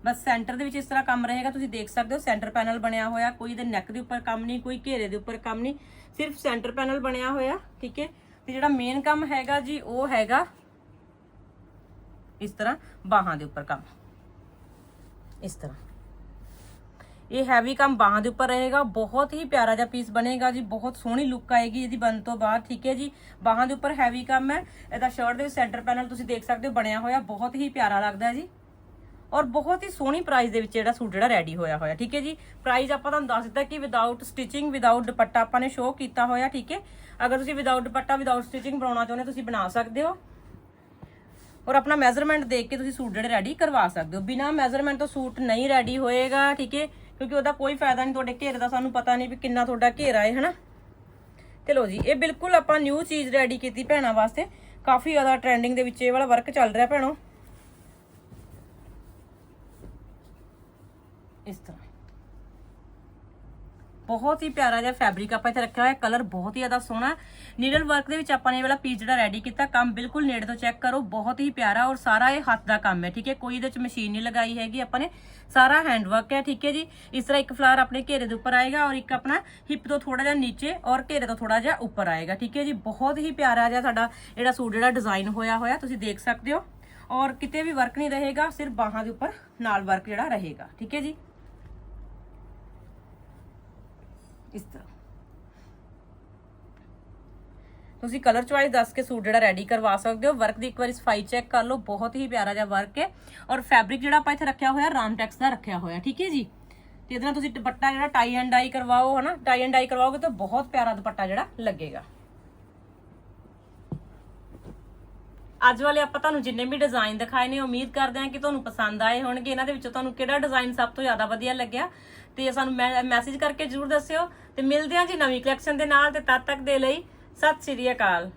ਬਸ ਸੈਂਟਰ ਦੇ ਵਿੱਚ ਇਸ ਤਰ੍ਹਾਂ ਕੰਮ ਰਹੇਗਾ, ਤੁਸੀਂ ਦੇਖ ਸਕਦੇ ਹੋ ਸੈਂਟਰ ਪੈਨਲ ਬਣਿਆ ਹੋਇਆ, ਕੋਈ ਇਹਦੇ ਨੈਕ ਦੇ ਉੱਪਰ ਕੰਮ ਨਹੀਂ, ਕੋਈ ਘੇਰੇ ਦੇ ਉੱਪਰ ਕੰਮ ਨਹੀਂ, ਸਿਰਫ ਸੈਂਟਰ ਪੈਨਲ ਬਣਿਆ ਹੋਇਆ, ਠੀਕ ਹੈ? ਤੇ ਜਿਹੜਾ ਮੇਨ ਕੰਮ ਹੈਗਾ ਜੀ, ਉਹ ਹੈਗਾ ਇਸ ਤਰ੍ਹਾਂ ਬਾਹਾਂ ਦੇ ਉੱਪਰ ਕੰਮ। ਇਸ ਤਰ੍ਹਾਂ। ਇਹ ਹੈਵੀ ਕੰਮ ਬਾਹਾਂ ਦੇ ਉੱਪਰ ਰਹੇਗਾ, ਬਹੁਤ ਹੀ ਪਿਆਰਾ ਜਿਹਾ ਪੀਸ ਬਣੇਗਾ ਜੀ, ਬਹੁਤ ਸੋਹਣੀ ਲੁੱਕ ਆਏਗੀ ਇਹਦੀ ਬਣ ਤੋਂ ਬਾਅਦ, ਠੀਕ ਹੈ ਜੀ? ਬਾਹਾਂ ਦੇ ਉੱਪਰ ਹੈਵੀ ਕੰਮ ਹੈ, ਇਹਦਾ ਸ਼ਰਟ ਦੇ ਸੈਂਟਰ ਪੈਨਲ ਤੁਸੀਂ ਦੇਖ ਸਕਦੇ ਹੋ ਬਣਿਆ ਹੋਇਆ, ਬਹੁਤ ਹੀ ਪਿਆਰਾ ਲੱਗਦਾ ਜੀ। ਔਰ ਬਹੁਤ ਹੀ ਸੋਹਣੀ ਪ੍ਰਾਈਸ ਦੇ ਵਿੱਚ ਜਿਹੜਾ ਸੂਟ ਜਿਹੜਾ ਰੈਡੀ ਹੋਇਆ ਹੋਇਆ, ਠੀਕ ਹੈ ਜੀ? ਪ੍ਰਾਈਸ ਆਪਾਂ ਤੁਹਾਨੂੰ ਦੱਸ ਦਿੱਤਾ ਕਿ ਵਿਦਆਊਟ ਸਟਿਚਿੰਗ ਵਿਦਆਊਟ ਦੁਪੱਟਾ ਆਪਾਂ ਨੇ ਸ਼ੋਅ ਕੀਤਾ ਹੋਇਆ, ਠੀਕ ਹੈ? ਅਗਰ ਤੁਸੀਂ ਵਿਦਆਊਟ ਦੁਪੱਟਾ ਵਿਦਆਊਟ ਸਟਿਚਿੰਗ ਬਣਾਉਣਾ ਚਾਹੁੰਦੇ ਹੋ, ਤੁਸੀਂ ਬਣਾ ਸਕਦੇ ਹੋ। ਔਰ ਆਪਣਾ ਮੈਜ਼ਰਮੈਂਟ ਦੇਖ ਕੇ ਤੁਸੀਂ ਸੂਟ ਜਿਹੜੇ ਰੈਡੀ ਕਰਵਾ ਸਕਦੇ ਹੋ। ਬਿਨਾ ਮੈਜ਼ਰਮੈਂਟ ਤੋਂ ਸੂਟ ਨਹੀਂ ਰੈਡੀ ਹੋਏਗਾ, ਠੀਕ ਹੈ? ਕਿਉਂਕਿ ਉਹਦਾ ਕੋਈ ਫਾਇਦਾ ਨਹੀਂ, ਤੁਹਾਡੇ ਘੇਰੇ ਦਾ ਸਾਨੂੰ ਪਤਾ ਨਹੀਂ ਵੀ ਕਿੰਨਾ ਤੁਹਾਡਾ ਘੇਰਾ ਹੈ ਹਨਾ? ਤੇ ਲੋ ਜੀ, ਇਹ ਬਿਲਕੁਲ ਆਪਾਂ ਨਿਊ ਚੀਜ਼ ਰੈਡੀ ਕੀਤੀ ਭੈਣਾਂ ਵਾਸਤੇ। ਕਾਫੀ ਜ਼ਿਆਦਾ ਟ੍ਰੈਂਡਿੰਗ ਦੇ ਵਿੱਚ ਇਹ ਵਾਲਾ ਵਰਕ ਚੱਲ ਰਿਹਾ ਭੈਣੋ। ਇਸ ਤਰ੍ਹਾਂ। ਬਹੁਤ ਹੀ ਪਿਆਰਾ ਜਿਹਾ ਫੈਬਰਿਕ ਆਪਾਂ ਇੱਥੇ ਰੱਖਿਆ ਹੋਇਆ ਕਲਰ ਬਹੁਤ ਹੀ ਜ਼ਿਆਦਾ ਸੋਹਣਾ ਨੀਡਲ ਵਰਕ ਦੇ ਵਿੱਚ ਆਪਾਂ ਨੇ ਇਹ ਵਾਲਾ ਪੀਸ ਜਿਹੜਾ ਰੈਡੀ ਕੀਤਾ, ਕੰਮ ਬਿਲਕੁਲ ਨੇੜੇ ਤੋਂ ਚੈੱਕ ਕਰੋ, ਬਹੁਤ ਹੀ ਪਿਆਰਾ ਔਰ ਸਾਰਾ ਇਹ ਹੱਥ ਦਾ ਕੰਮ ਹੈ, ਠੀਕ ਹੈ? ਕੋਈ ਇਹਦੇ ਵਿੱਚ ਮਸ਼ੀਨ ਨਹੀਂ ਲਗਾਈ ਹੈਗੀ, ਆਪਾਂ ਨੇ ਸਾਰਾ ਹੈਂਡ ਵਰਕ ਹੈ, ਠੀਕ ਹੈ ਜੀ? ਇਸ ਤਰ੍ਹਾਂ ਇੱਕ ਫਲਾਰ ਆਪਣੇ ਘੇਰੇ ਦੇ ਉੱਪਰ ਆਏਗਾ ਔਰ ਇੱਕ ਆਪਣਾ ਹਿਪ ਤੋਂ ਥੋੜਾ ਜਿਹਾ ਨੀਚੇ ਔਰ ਘੇਰੇ ਤੋਂ ਥੋੜਾ ਜਿਹਾ ਉੱਪਰ ਆਏਗਾ, ਠੀਕ ਹੈ ਜੀ? ਬਹੁਤ ਹੀ ਪਿਆਰਾ ਜਿਹਾ ਸਾਡਾ ਜਿਹੜਾ ਸੂਟ ਜਿਹੜਾ ਡਿਜ਼ਾਈਨ ਹੋਇਆ ਹੋਇਆ, ਤੁਸੀਂ ਦੇਖ ਸਕਦੇ ਹੋ। ਔਰ ਕਿਤੇ ਵੀ ਵਰਕ ਨਹੀਂ ਰਹੇਗਾ, ਸਿਰਫ ਬਾਹਾਂ ਦੇ ਉੱਪਰ ਨਾਲ ਵਰਕ ਜਿਹੜਾ ਰਹੇਗਾ, ਠੀਕ ਹੈ ਜੀ? ਇਸ ਤਰ੍ਹਾਂ। ਤੁਸੀਂ ਕਲਰ ਚੁਆਇਸ ਦੱਸ ਕੇ ਸੂਟ ਜਿਹੜਾ ਰੈਡੀ ਕਰਵਾ ਸਕਦੇ ਹੋ। ਵਰਕ ਦੀ ਇੱਕ ਵਾਰੀ ਸਫ਼ਾਈ ਚੈੱਕ ਕਰ ਲਓ। ਬਹੁਤ ਹੀ ਪਿਆਰਾ ਜਿਹਾ ਵਰਕ ਹੈ। ਔਰ ਫੈਬਰਿਕ ਜਿਹੜਾ ਆਪਾਂ ਇੱਥੇ ਰੱਖਿਆ ਹੋਇਆ ਰਾਮਟੈਕਸ ਦਾ ਰੱਖਿਆ ਹੋਇਆ, ਠੀਕ ਹੈ ਜੀ? ਤੇ ਇਹਦੇ ਨਾਲ ਤੁਸੀਂ ਦੁਪੱਟਾ ਜਿਹੜਾ ਟਾਈ ਐਂਡ ਡਾਈ ਕਰਵਾਓ, ਹਨਾ? ਟਾਈ ਐਂਡ ਡਾਈ ਕਰਵਾਓਗੇ ਤਾਂ ਬਹੁਤ ਪਿਆਰਾ ਦੁਪੱਟਾ ਜਿਹੜਾ ਲੱਗੇਗਾ। ਅੱਜ ਵਾਲੇ ਆਪਾਂ ਤੁਹਾਨੂੰ ਜਿੰਨੇ ਵੀ ਡਿਜ਼ਾਈਨ ਦਿਖਾਏ ਨੇ, ਉਮੀਦ ਕਰਦੇ ਹਾਂ ਕਿ ਤੁਹਾਨੂੰ ਪਸੰਦ ਆਏ ਹੋਣਗੇ। ਇਹਨਾਂ ਦੇ ਵਿੱਚੋਂ ਤੁਹਾਨੂੰ ਕਿਹੜਾ ਡਿਜ਼ਾਈਨ ਸਭ ਤੋਂ ਜ਼ਿਆਦਾ ਵਧੀਆ ਲੱਗਿਆ? ਤੇ ਸਾਨੂੰ ਮੈਸੇਜ ਕਰਕੇ ਜਰੂਰ ਦੱਸਿਓ ਤੇ ਮਿਲਦੇ ਹਾਂ ਜੀ ਨਵੀਂ ਕਲੈਕਸ਼ਨ ਦੇ ਨਾਲ ਤੇ ਤਦ ਤੱਕ ਦੇ ਲਈ ਸਤਿ ਸ਼੍ਰੀ ਅਕਾਲ।